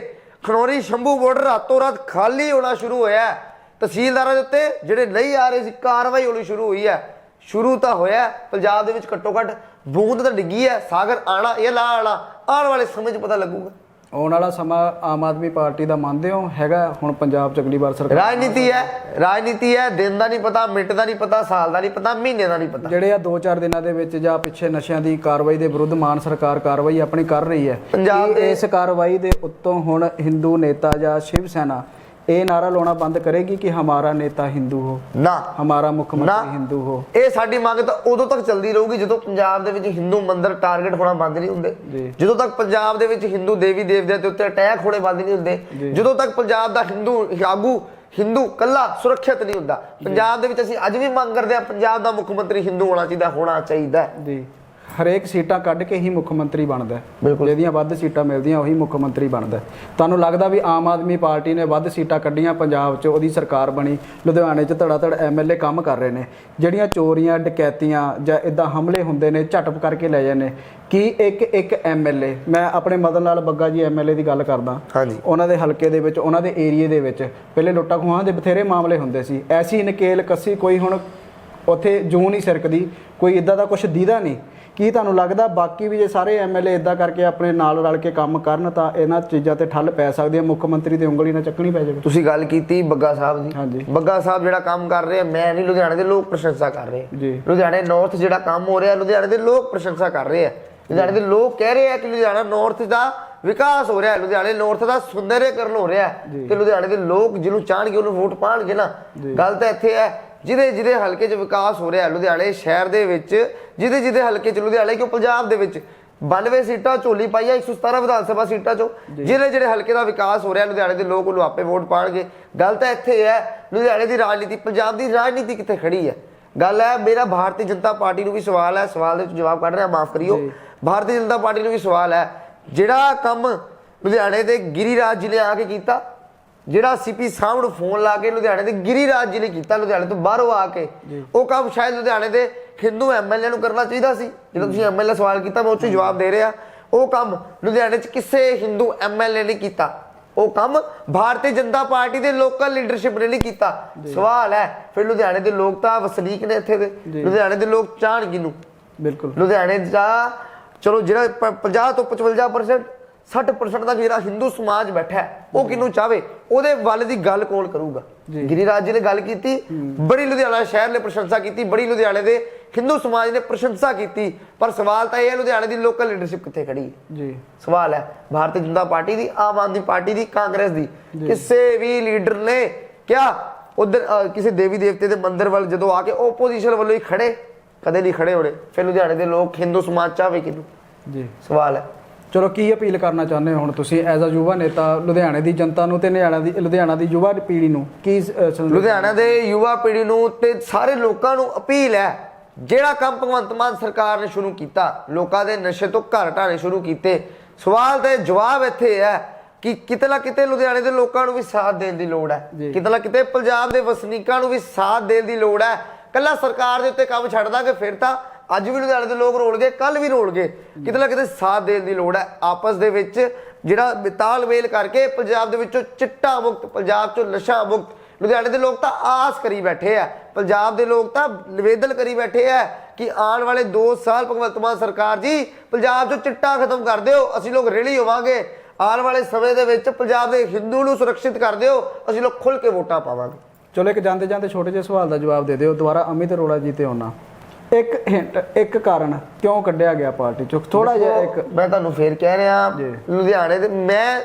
ਖਨੌਰੀ, ਸ਼ੰਭੂ ਬਾਰਡਰ ਰਾਤੋਂ ਰਾਤ ਖਾਲੀ ਹੋਣਾ ਸ਼ੁਰੂ ਹੋਇਆ ਤਹਿਸੀਲਦਾਰਾਂ ਦੇ ਉੱਤੇ ਜਿਹੜੇ ਨਹੀਂ ਆ ਰਹੇ ਸੀ, ਕਾਰਵਾਈ ਹੋਣੀ ਸ਼ੁਰੂ ਹੋਈ ਹੈ। ਸ਼ੁਰੂ ਤਾਂ ਹੋਇਆ ਪੰਜਾਬ ਦੇ ਵਿੱਚ ਘੱਟੋ ਘੱਟ ਬੂੰਦ ਤਾਂ ਡਿੱਗੀ ਹੈ ਸਾਗਰ ਆਣਾ ਇਹ ਲਾ ਆਣਾ ਆਉਣ ਵਾਲੇ ਸਮੇਂ 'ਚ ਪਤਾ ਲੱਗੂਗਾ। ਆਉਣ ਵਾਲਾ ਸਮਾਂ ਆਮ ਆਦਮੀ ਪਾਰਟੀ ਦਾ ਮੰਨਦੇ ਹੋ? ਹੈਗਾ ਹੁਣ ਪੰਜਾਬ ਚ ਅਗਲੀ ਵਾਰ ਸਰਕਾਰ ਰਾਜਨੀਤੀ ਹੈ ਰਾਜਨੀਤੀ ਹੈ ਦਿਨ ਦਾ ਨਹੀਂ ਪਤਾ ਮਿੰਟ ਦਾ ਨਹੀਂ ਪਤਾ ਸਾਲ ਦਾ ਨਹੀਂ ਪਤਾ ਮਹੀਨੇ ਦਾ ਨਹੀਂ ਪਤਾ। ਜਿਹੜੇ ਆ 2-4 ਦਿਨਾਂ ਦੇ ਵਿੱਚ ਜਾਂ ਪਿੱਛੇ ਨਸ਼ਿਆਂ ਦੀ ਕਾਰਵਾਈ ਦੇ ਵਿਰੁੱਧ ਮਾਨ ਸਰਕਾਰ ਕਾਰਵਾਈ ਆਪਣੀ ਕਰ ਰਹੀ ਹੈ ਪੰਜਾਬ ਇਸ ਕਾਰਵਾਈ ਦੇ ਉੱਤੋਂ ਹੁਣ ਹਿੰਦੂ ਨੇਤਾ ਜਾਂ ਸ਼ਿਵ ਸੈਨਾ ਇਹ ਨਾਰਾ ਲਾਉਣਾ ਬੰਦ ਕਰੇਗੀ ਕਿ ਹਮਾਰਾ ਨੇਤਾ ਹਿੰਦੂ ਹੋ ਨਾ। ਹਮਾਰਾ ਮੁੱਖ। ਮੰਤਰੀ ਹਿੰਦੂ ਹੋ। ਇਹ ਸਾਡੀ ਮੰਗ ਤਾਂ ਉਦੋਂ ਤੱਕ ਚੱਲਦੀ ਰਹੂਗੀ ਜਦੋਂ ਪੰਜਾਬ ਦੇ ਵਿੱਚ ਹਿੰਦੂ ਮੰਦਿਰ ਟਾਰਗੇਟ ਹੋਣਾ ਬੰਦ ਨਹੀਂ ਹੁੰਦੇ। ਜਦੋਂ ਤੱਕ ਪੰਜਾਬ ਦੇ ਵਿੱਚ ਹਿੰਦੂ ਦੇਵੀ ਦੇਵਤਿਆਂ ਦੇ ਉੱਤੇ ਅਟੈਕ ਹੋਣੇ ਬੰਦ ਨਹੀਂ ਹੁੰਦੇ ਜਦੋਂ ਤੱਕ ਪੰਜਾਬ ਦਾ ਹਿੰਦੂ ਆਗੂ ਹਿੰਦੂ ਕੱਲਾ ਸੁਰੱਖਿਅਤ ਨਹੀਂ ਹੁੰਦਾ। ਪੰਜਾਬ ਦੇ ਵਿੱਚ ਅਸੀਂ ਅੱਜ ਵੀ ਮੰਗ ਕਰਦੇ ਹਾਂ ਪੰਜਾਬ ਦਾ ਮੁੱਖ ਮੰਤਰੀ ਹਿੰਦੂ ਹੋਣਾ ਚਾਹੀਦਾ ਹੋਣਾ ਚਾਹੀਦਾ। ਜੀ। ਹਰੇਕ ਸੀਟਾਂ ਕੱਢ ਕੇ ਹੀ ਮੁੱਖ ਮੰਤਰੀ ਬਣਦਾ ਹੈ। ਬਿਲਕੁਲ। ਜਿਹਦੀਆਂ ਵੱਧ ਸੀਟਾਂ ਮਿਲਦੀਆਂ ਉਹੀ ਮੁੱਖ ਮੰਤਰੀ ਬਣਦਾ ਹੈ। ਤੁਹਾਨੂੰ ਲੱਗਦਾ ਵੀ ਆਮ ਆਦਮੀ ਪਾਰਟੀ ਨੇ ਵੱਧ ਸੀਟਾਂ ਕੱਢੀਆਂ ਪੰਜਾਬ 'ਚ ਉਹਦੀ ਸਰਕਾਰ ਬਣੀ ਲੁਧਿਆਣੇ 'ਚ ਧੜਾ ਧੜ ਐਮਐਲਏ ਕੰਮ ਕਰ ਰਹੇ ਨੇ ਜਿਹੜੀਆਂ ਚੋਰੀਆਂ ਡਕੈਤੀਆਂ ਜਾਂ ਇਦਾਂ ਹਮਲੇ ਹੁੰਦੇ ਨੇ ਝਟਪ ਕਰਕੇ ਲੈ ਜਾਂਦੇ ਕੀ ਇੱਕ ਇੱਕ ਐਮਐਲਏ ਮੈਂ ਆਪਣੇ ਮਦਨ ਲਾਲ ਬੱਗਾ ਜੀ ਐਮਐਲਏ ਦੀ ਗੱਲ ਕਰਦਾ ਹਾਂਜੀ ਉਹਨਾਂ ਦੇ ਹਲਕੇ ਦੇ ਵਿੱਚ ਉਹਨਾਂ ਦੇ ਏਰੀਏ ਦੇ ਵਿੱਚ ਪਹਿਲੇ ਲੁੱਟਾਂ ਖੋਹਾਂ ਦੇ ਬਥੇਰੇ ਮਾਮਲੇ ਹੁੰਦੇ ਸੀ ਐਸੀ ਨਕੇਲ ਕੱਸੀ ਕੋਈ ਹੁਣ ਉੱਥੇ ਜੂੰ ਨਹੀਂ ਸਰਕਦੀ ਕੋਈ ਇਦਾਂ ਦਾ ਕੁਝ ਦੀਦਾ ਨਹੀਂ ਕੀ ਤੁਹਾਨੂੰ ਲੱਗਦਾ ਬਾਕੀ ਵੀ ਜੇ ਸਾਰੇ ਐਮਐਲਏ ਇਦਾਂ ਕਰਕੇ ਆਪਣੇ ਨਾਲ ਰਲ ਕੇ ਕੰਮ ਕਰਨ ਤਾਂ ਇਹਨਾਂ ਚੀਜ਼ਾਂ ਤੇ ਠੱਲ ਪੈ ਸਕਦੀ ਹੈ? ਮੁੱਖ ਮੰਤਰੀ ਤੇ ਉਂਗਲੀ ਨਾਲ ਚੱਕਣੀ ਪੈ ਜਾਵੇ। ਤੁਸੀਂ ਗੱਲ ਕੀਤੀ ਬੱਗਾ ਸਾਹਿਬ ਦੀ ਹਾਂਜੀ। ਬੱਗਾ ਸਾਹਿਬ ਜਿਹੜਾ ਕੰਮ ਕਰ ਰਹੇ ਆ ਮੈਂ ਨਹੀਂ ਲੁਧਿਆਣੇ ਦੇ ਲੋਕ ਪ੍ਰਸ਼ੰਸਾ ਕਰ ਰਹੇ। ਆ। ਜੀ। ਲੁਧਿਆਣੇ ਨਾਰਥ ਜਿਹੜਾ ਕੰਮ ਹੋ ਰਿਹਾ ਲੁਧਿਆਣੇ ਦੇ ਲੋਕ ਪ੍ਰਸ਼ੰਸਾ ਕਰ ਰਹੇ ਆ। ਲੁਧਿਆਣੇ ਦੇ ਲੋਕ ਕਹਿ ਰਹੇ ਆ ਕਿ ਲੁਧਿਆਣਾ ਨਾਰਥ ਦਾ ਵਿਕਾਸ ਹੋ ਰਿਹਾ ਹੈ। ਲੁਧਿਆਣੇ ਨਾਰਥ ਦਾ ਸੁੰਦਰੀਕਰਨ ਹੋ ਰਿਹਾ ਹੈ। ਤੇ ਲੁਧਿਆਣੇ ਦੇ ਲੋਕ ਜਿਹਨੂੰ ਚਾਹਣਗੇ ਉਹਨੂੰ ਵੋਟ ਪਾਣਗੇ ਨਾ। ਗੱਲ ਤਾਂ ਇੱਥੇ ਹੈ ਜਿਹਦੇ ਜਿਹਦੇ ਹਲਕੇ 'ਚ ਵਿਕਾਸ ਹੋ ਰਿਹਾ ਲੁਧਿਆਣੇ ਸ਼ਹਿਰ ਦੇ ਵਿੱਚ ਜਿਹਦੇ ਜਿਹਦੇ ਹਲਕੇ 'ਚ ਲੁਧਿਆਣੇ ਕਿਉਂ ਪੰਜਾਬ ਦੇ ਵਿੱਚ? 92 ਸੀਟਾਂ ਝੋਲੀ ਪਾਈਆਂ 117 ਵਿਧਾਨ ਸਭਾ ਸੀਟਾਂ 'ਚੋਂ। ਜਿਹੜੇ ਜਿਹੜੇ ਹਲਕੇ ਦਾ ਵਿਕਾਸ ਹੋ ਰਿਹਾ ਲੁਧਿਆਣੇ ਦੇ ਲੋਕ ਉਹਨੂੰ ਆਪੇ ਵੋਟ ਪਾਣਗੇ। ਗੱਲ ਤਾਂ ਇੱਥੇ ਹੈ ਲੁਧਿਆਣੇ ਦੀ ਰਾਜਨੀਤੀ ਪੰਜਾਬ ਦੀ ਰਾਜਨੀਤੀ ਕਿੱਥੇ ਖੜੀ ਹੈ? ਗੱਲ ਹੈ ਮੇਰਾ ਭਾਰਤੀ ਜਨਤਾ ਪਾਰਟੀ ਨੂੰ ਵੀ ਸਵਾਲ ਹੈ ਸਵਾਲ ਦੇ ਵਿੱਚ ਜਵਾਬ ਕੱਢ ਰਿਹਾ ਮਾਫ ਕਰਿਓ। ਭਾਰਤੀ ਜਨਤਾ ਪਾਰਟੀ ਨੂੰ ਵੀ ਸਵਾਲ ਹੈ ਜਿਹੜਾ ਕੰਮ ਲੁਧਿਆਣੇ ਦੇ ਗਿਰੀਰਾਜ ਜੀ ਨੇ ਆ ਕੇ ਕੀਤਾ ਜਿਹੜਾ ਸੀਪੀ ਸਾਹਿਬ ਨੂੰ ਫੋਨ ਲਾ ਕੇ ਲੁਧਿਆਣੇ ਦੇ ਗਿਰੀਰਾਜ ਜੀ ਨੇ ਕੀਤਾ ਲੁਧਿਆਣੇ ਤੋਂ ਬਾਹਰੋਂ ਆ ਕੇ। ਉਹ ਕੰਮ ਸ਼ਾਇਦ ਲੁਧਿਆਣੇ ਦੇ ਹਿੰਦੂ ਐਮਐਲਏ ਨੂੰ ਕਰਨਾ ਚਾਹੀਦਾ ਸੀ। ਜਦੋਂ ਤੁਸੀਂ ਐਮਐਲਏ ਸਵਾਲ ਕੀਤਾ ਮੈਂ ਉਹ 'ਚ ਜਵਾਬ ਦੇ ਰਿਹਾ। ਉਹ ਕੰਮ ਲੁਧਿਆਣੇ 'ਚ ਕਿਸੇ ਹਿੰਦੂ ਐਮਐਲਏ ਨੇ ਕੀਤਾ। ਉਹ ਕੰਮ ਭਾਰਤੀ ਜਨਤਾ ਪਾਰਟੀ ਦੇ ਲੋਕਲ ਲੀਡਰਸ਼ਿਪ ਨੇ ਨਹੀਂ ਕੀਤਾ। ਸਵਾਲ ਹੈ ਫਿਰ ਲੁਧਿਆਣੇ ਦੇ ਲੋਕ ਤਾਂ ਵਸਨੀਕ ਨੇ ਇੱਥੇ ਦੇ। ਲੁਧਿਆਣੇ ਦੇ ਲੋਕ ਚਾਹਣਗੇ ਨੂੰ। ਬਿਲਕੁਲ। ਲੁਧਿਆਣੇ ਦਾ ਚਲੋ ਜਿਹੜਾ ਪ- 50 ਤੋਂ 55% 60% ਦਾ ਜਿਹੜਾ ਹਿੰਦੂ ਸਮਾਜ ਬੈਠਾ ਹੈ ਉਹ ਕਿਹਨੂੰ ਚਾਹਵੇ? ਉਹਦੇ ਵੱਲ ਦੀ ਗੱਲ ਕੌਣ ਕਰੂਗਾ। ਗਿਰੀਰਾਜ ਜੀ ਨੇ ਗੱਲ ਕੀਤੀ ਬੜੀ ਲੁਧਿਆਣਾ ਸ਼ਹਿਰ ਨੇ ਪ੍ਰਸ਼ੰਸਾ ਕੀਤੀ ਬੜੀ ਲੁਧਿਆਣੇ ਦੇ ਹਿੰਦੂ ਸਮਾਜ ਨੇ ਪ੍ਰਸ਼ੰਸਾ ਕੀਤੀ ਪਰ ਸਵਾਲ ਤਾਂ ਇਹ ਹੈ ਲੁਧਿਆਣੇ ਦੀ ਲੋਕਲ ਲੀਡਰਸ਼ਿਪ ਕਿੱਥੇ ਖੜੀ ਹੈ? ਜੀ। ਸਵਾਲ ਹੈ ਭਾਰਤੀ ਜਨਤਾ ਪਾਰਟੀ ਦੀ ਆਮ ਆਦਮੀ ਪਾਰਟੀ ਦੀ ਕਾਂਗਰਸ ਦੀ। ਕਿਸੇ ਵੀ ਲੀਡਰ ਨੇ ਕਿਹਾ ਉਧਰ ਕਿਸੇ ਦੇਵੀ ਦੇਵਤੇ ਦੇ ਮੰਦਿਰ ਵੱਲ ਜਦੋਂ ਆ ਕੇ ਓਪੋਜੀਸ਼ਨ ਵੱਲੋਂ ਹੀ ਖੜੇ ਕਦੇ ਨਹੀਂ ਖੜੇ ਹੋਣੇ। ਫਿਰ ਲੁਧਿਆਣੇ ਦੇ ਲੋਕ ਹਿੰਦੂ ਸਮਾਜ ਚਾਹਵੇ ਕਿਹਨੂੰ? ਜੀ। ਸਵਾਲ ਹੈ। ਚਲੋ ਕੀ ਅਪੀਲ ਕਰਨਾ ਚਾਹੁੰਦੇ ਹੋ ਹੁਣ ਤੁਸੀਂ? ਐਜ਼ ਅ ਯੁਵਾ ਨੇਤਾ ਲੁਧਿਆਣੇ ਦੀ ਜਨਤਾ ਨੂੰ ਤੇ ਹਰਿਆਣਾ ਦੀ ਲੁਧਿਆਣਾ ਦੀ ਯੁਵਾ ਪੀੜ੍ਹੀ ਨੂੰ ਕੀ ਲੁਧਿਆਣਾ ਦੇ ਯੁਵਾ ਪੀੜ੍ਹੀ ਨੂੰ ਤੇ ਸਾਰੇ ਲੋਕਾਂ ਨੂੰ ਅਪੀਲ ਹੈ ਜਿਹੜਾ ਕੰਮ ਭਗਵੰਤ ਮਾਨ ਸਰਕਾਰ ਨੇ ਸ਼ੁਰੂ ਕੀਤਾ ਲੋਕਾਂ ਦੇ ਨਸ਼ੇ ਤੋਂ ਘਰ ਢਾਣੇ ਸ਼ੁਰੂ ਕੀਤੇ। ਸਵਾਲ ਤੇ ਜਵਾਬ ਇੱਥੇ ਹੈ ਕਿ ਕਿਤੇ ਨਾ ਕਿਤੇ ਲੁਧਿਆਣੇ ਦੇ ਲੋਕਾਂ ਨੂੰ ਵੀ ਸਾਥ ਦੇਣ ਦੀ ਲੋੜ ਹੈ। ਕਿਤੇ ਨਾ ਕਿਤੇ ਪੰਜਾਬ ਦੇ ਵਸਨੀਕਾਂ ਨੂੰ ਵੀ ਸਾਥ ਦੇਣ ਦੀ ਲੋੜ ਹੈ। ਕੱਲਾ ਸਰਕਾਰ ਦੇ ਉੱਤੇ ਕੰਮ ਛੱਡ ਦਾਂਗੇ ਫਿਰ ਤਾਂ ਅੱਜ ਵੀ ਲੁਧਿਆਣੇ ਦੇ ਲੋਕ ਰੋਲਗੇ ਕੱਲ ਵੀ ਰੋਲਗੇ ਕਿਤੇ ਨਾ ਕਿਤੇ ਸਾਥ ਦੇਣ ਦੀ ਲੋੜ ਹੈ। ਆਪਸ ਦੇ ਵਿੱਚ ਜਿਹੜਾ ਤਾਲਮੇਲ ਕਰਕੇ ਪੰਜਾਬ ਦੇ ਵਿੱਚੋਂ ਚਿੱਟਾ ਮੁਕਤ ਪੰਜਾਬ ਚੋਂ ਨਸ਼ਾ ਮੁਕਤ ਲੁਧਿਆਣੇ ਦੇ ਲੋਕ ਤਾਂ ਆਸ ਕਰੀ ਬੈਠੇ ਆ। ਪੰਜਾਬ ਦੇ ਲੋਕ ਤਾਂ ਨਿਵੇਦਨ ਕਰੀ ਬੈਠੇ ਆ ਕਿ ਆਉਣ ਵਾਲੇ 2 ਸਾਲ ਭਗਵੰਤ ਮਾਨ ਸਰਕਾਰ ਜੀ, ਪੰਜਾਬ ਚੋਂ ਚਿੱਟਾ ਖਤਮ ਕਰ ਦਿਓ, ਅਸੀਂ ਲੋਕ ਰੇਲੀ ਹੋਵਾਂਗੇ। ਆਉਣ ਵਾਲੇ ਸਮੇਂ ਦੇ ਵਿੱਚ ਪੰਜਾਬ ਦੇ ਹਿੰਦੂ ਨੂੰ ਸੁਰੱਖਿਅਤ ਕਰ ਦਿਓ, ਅਸੀਂ ਲੋਕ ਖੁੱਲ ਕੇ ਵੋਟਾਂ ਪਾਵਾਂਗੇ। ਚਲੋ ਇੱਕ ਜਾਂਦੇ ਜਾਂਦੇ ਛੋਟੇ ਜਿਹੇ ਸਵਾਲ ਦਾ ਜਵਾਬ ਦੇ ਦਿਓ। ਦੁਬਾਰਾ ਅਮਿਤ ਅਰੋੜਾ ਜੀ ਤੇ ਆਉਣਾ। ਇੱਕ ਹਿੰਟ ਇੱਕ ਕਾਰਨ ਕਿਉਂ ਕੱਢਿਆ ਗਿਆ ਪਾਰਟੀ ਚੋਂ? ਥੋੜਾ ਜਿਹਾ ਇੱਕ ਮੈਂ ਤੁਹਾਨੂੰ ਫੇਰ ਕਹਿ ਰਿਹਾ। ਲੁਧਿਆਣੇ ਦੇ ਮੈਂ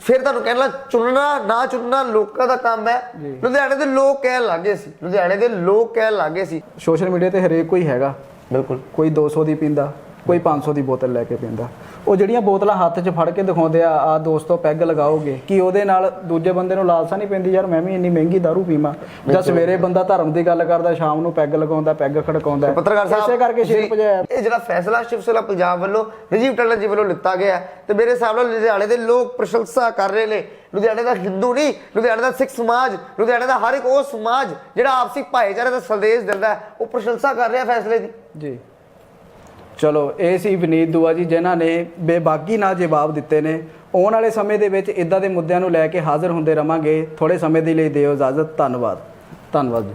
ਫਿਰ ਤੁਹਾਨੂੰ ਕਹਿਣਾ ਚੁਣਨਾ ਨਾ ਚੁਣਨਾ ਲੋਕਾਂ ਦਾ ਕੰਮ ਹੈ। ਲੁਧਿਆਣੇ ਦੇ ਲੋਕ ਕਹਿਣ ਲੱਗੇ ਸੀ। ਲੁਧਿਆਣੇ ਦੇ ਲੋਕ ਕਹਿਣ ਲੱਗੇ ਸੀ। ਸੋਸ਼ਲ ਮੀਡੀਆ ਤੇ ਹਰੇਕ ਕੋਈ ਹੈਗਾ। ਬਿਲਕੁਲ। ਕੋਈ 200 ਦੀ ਪੀਂਦਾ ਕੋਈ 500 ਦੀ ਬੋਤਲ ਲੈ ਕੇ ਪੀਂਦਾ। ਉਹ ਜਿਹੜੀਆਂ ਬੋਤਲਾਂ ਹੱਥ 'ਚ ਫੜ ਕੇ ਦਿਖਾਉਂਦੇ ਆ ਆ ਦੋਸਤੋ ਪੈਗ ਲਗਾਓਗੇ ਕਿ ਉਹਦੇ ਨਾਲ ਦੂਜੇ ਬੰਦੇ ਨੂੰ ਲਾਲਸਾ ਨਹੀਂ ਪੈਂਦੀ ਯਾਰ ਮੈਂ ਵੀ ਇੰਨੀ ਮਹਿੰਗੀ ਦਾਰੂ ਪੀਵਾਂ। ਜਾਂ ਸਵੇਰੇ ਬੰਦਾ ਧਰਮ ਦੀ ਗੱਲ ਕਰਦਾ ਸ਼ਾਮ ਨੂੰ ਪੈਗ ਲਗਾਉਂਦਾ ਪੈਗ ਖੜਕਾਉਂਦਾ ਪੱਤਰਕਾਰ ਸਾਹਿਬ ਇਸੇ ਕਰਕੇ ਸ਼ੇਰ ਭਜਾਇਆ। ਇਹ ਜਿਹੜਾ ਫੈਸਲਾ ਸ਼ਿਵ ਸੇਨਾ ਪੰਜਾਬ ਵੱਲੋਂ ਰਜੀਵ ਟੰਡਨ ਜੀ ਵੱਲੋਂ ਲਿੱਤਾ ਗਿਆ ਤੇ ਮੇਰੇ ਹਿਸਾਬ ਨਾਲ ਲੁਧਿਆਣੇ ਦੇ ਲੋਕ ਪ੍ਰਸ਼ੰਸਾ ਕਰ ਰਹੇ ਨੇ। ਲੁਧਿਆਣੇ ਦਾ ਹਿੰਦੂ ਨਹੀਂ ਲੁਧਿਆਣੇ ਦਾ ਸਿੱਖ ਸਮਾਜ ਲੁਧਿਆਣੇ ਦਾ ਹਰ ਇੱਕ ਉਹ ਸਮਾਜ ਜਿਹੜਾ ਆਪਸੀ ਭਾਈਚਾਰੇ ਦਾ ਸੰਦੇਸ਼ ਦਿੰਦਾ ਉਹ ਪ੍ਰਸ਼ੰਸਾ ਕਰ ਰਿਹਾ ਫੈਸਲੇ ਦੀ। ਜੀ। ਚਲੋ, ਇਹ ਸੀ ਵਿਨੀਤ ਦੁਆ ਜੀ, ਜਿਨ੍ਹਾਂ ਨੇ ਬੇਬਾਕੀ ਨਾਲ ਜਵਾਬ ਦਿੱਤੇ ਨੇ। ਆਉਣ ਵਾਲੇ ਸਮੇਂ ਦੇ ਵਿੱਚ ਇਦਾਂ ਦੇ ਮੁੱਦਿਆਂ ਨੂੰ ਲੈ ਕੇ ਹਾਜ਼ਰ ਹੁੰਦੇ ਰਵਾਂਗੇ। ਥੋੜੇ ਸਮੇਂ ਦੇ ਲਈ ਦਿਓ ਇਜਾਜ਼ਤ। ਧੰਨਵਾਦ। ਧੰਨਵਾਦ ਜੀ।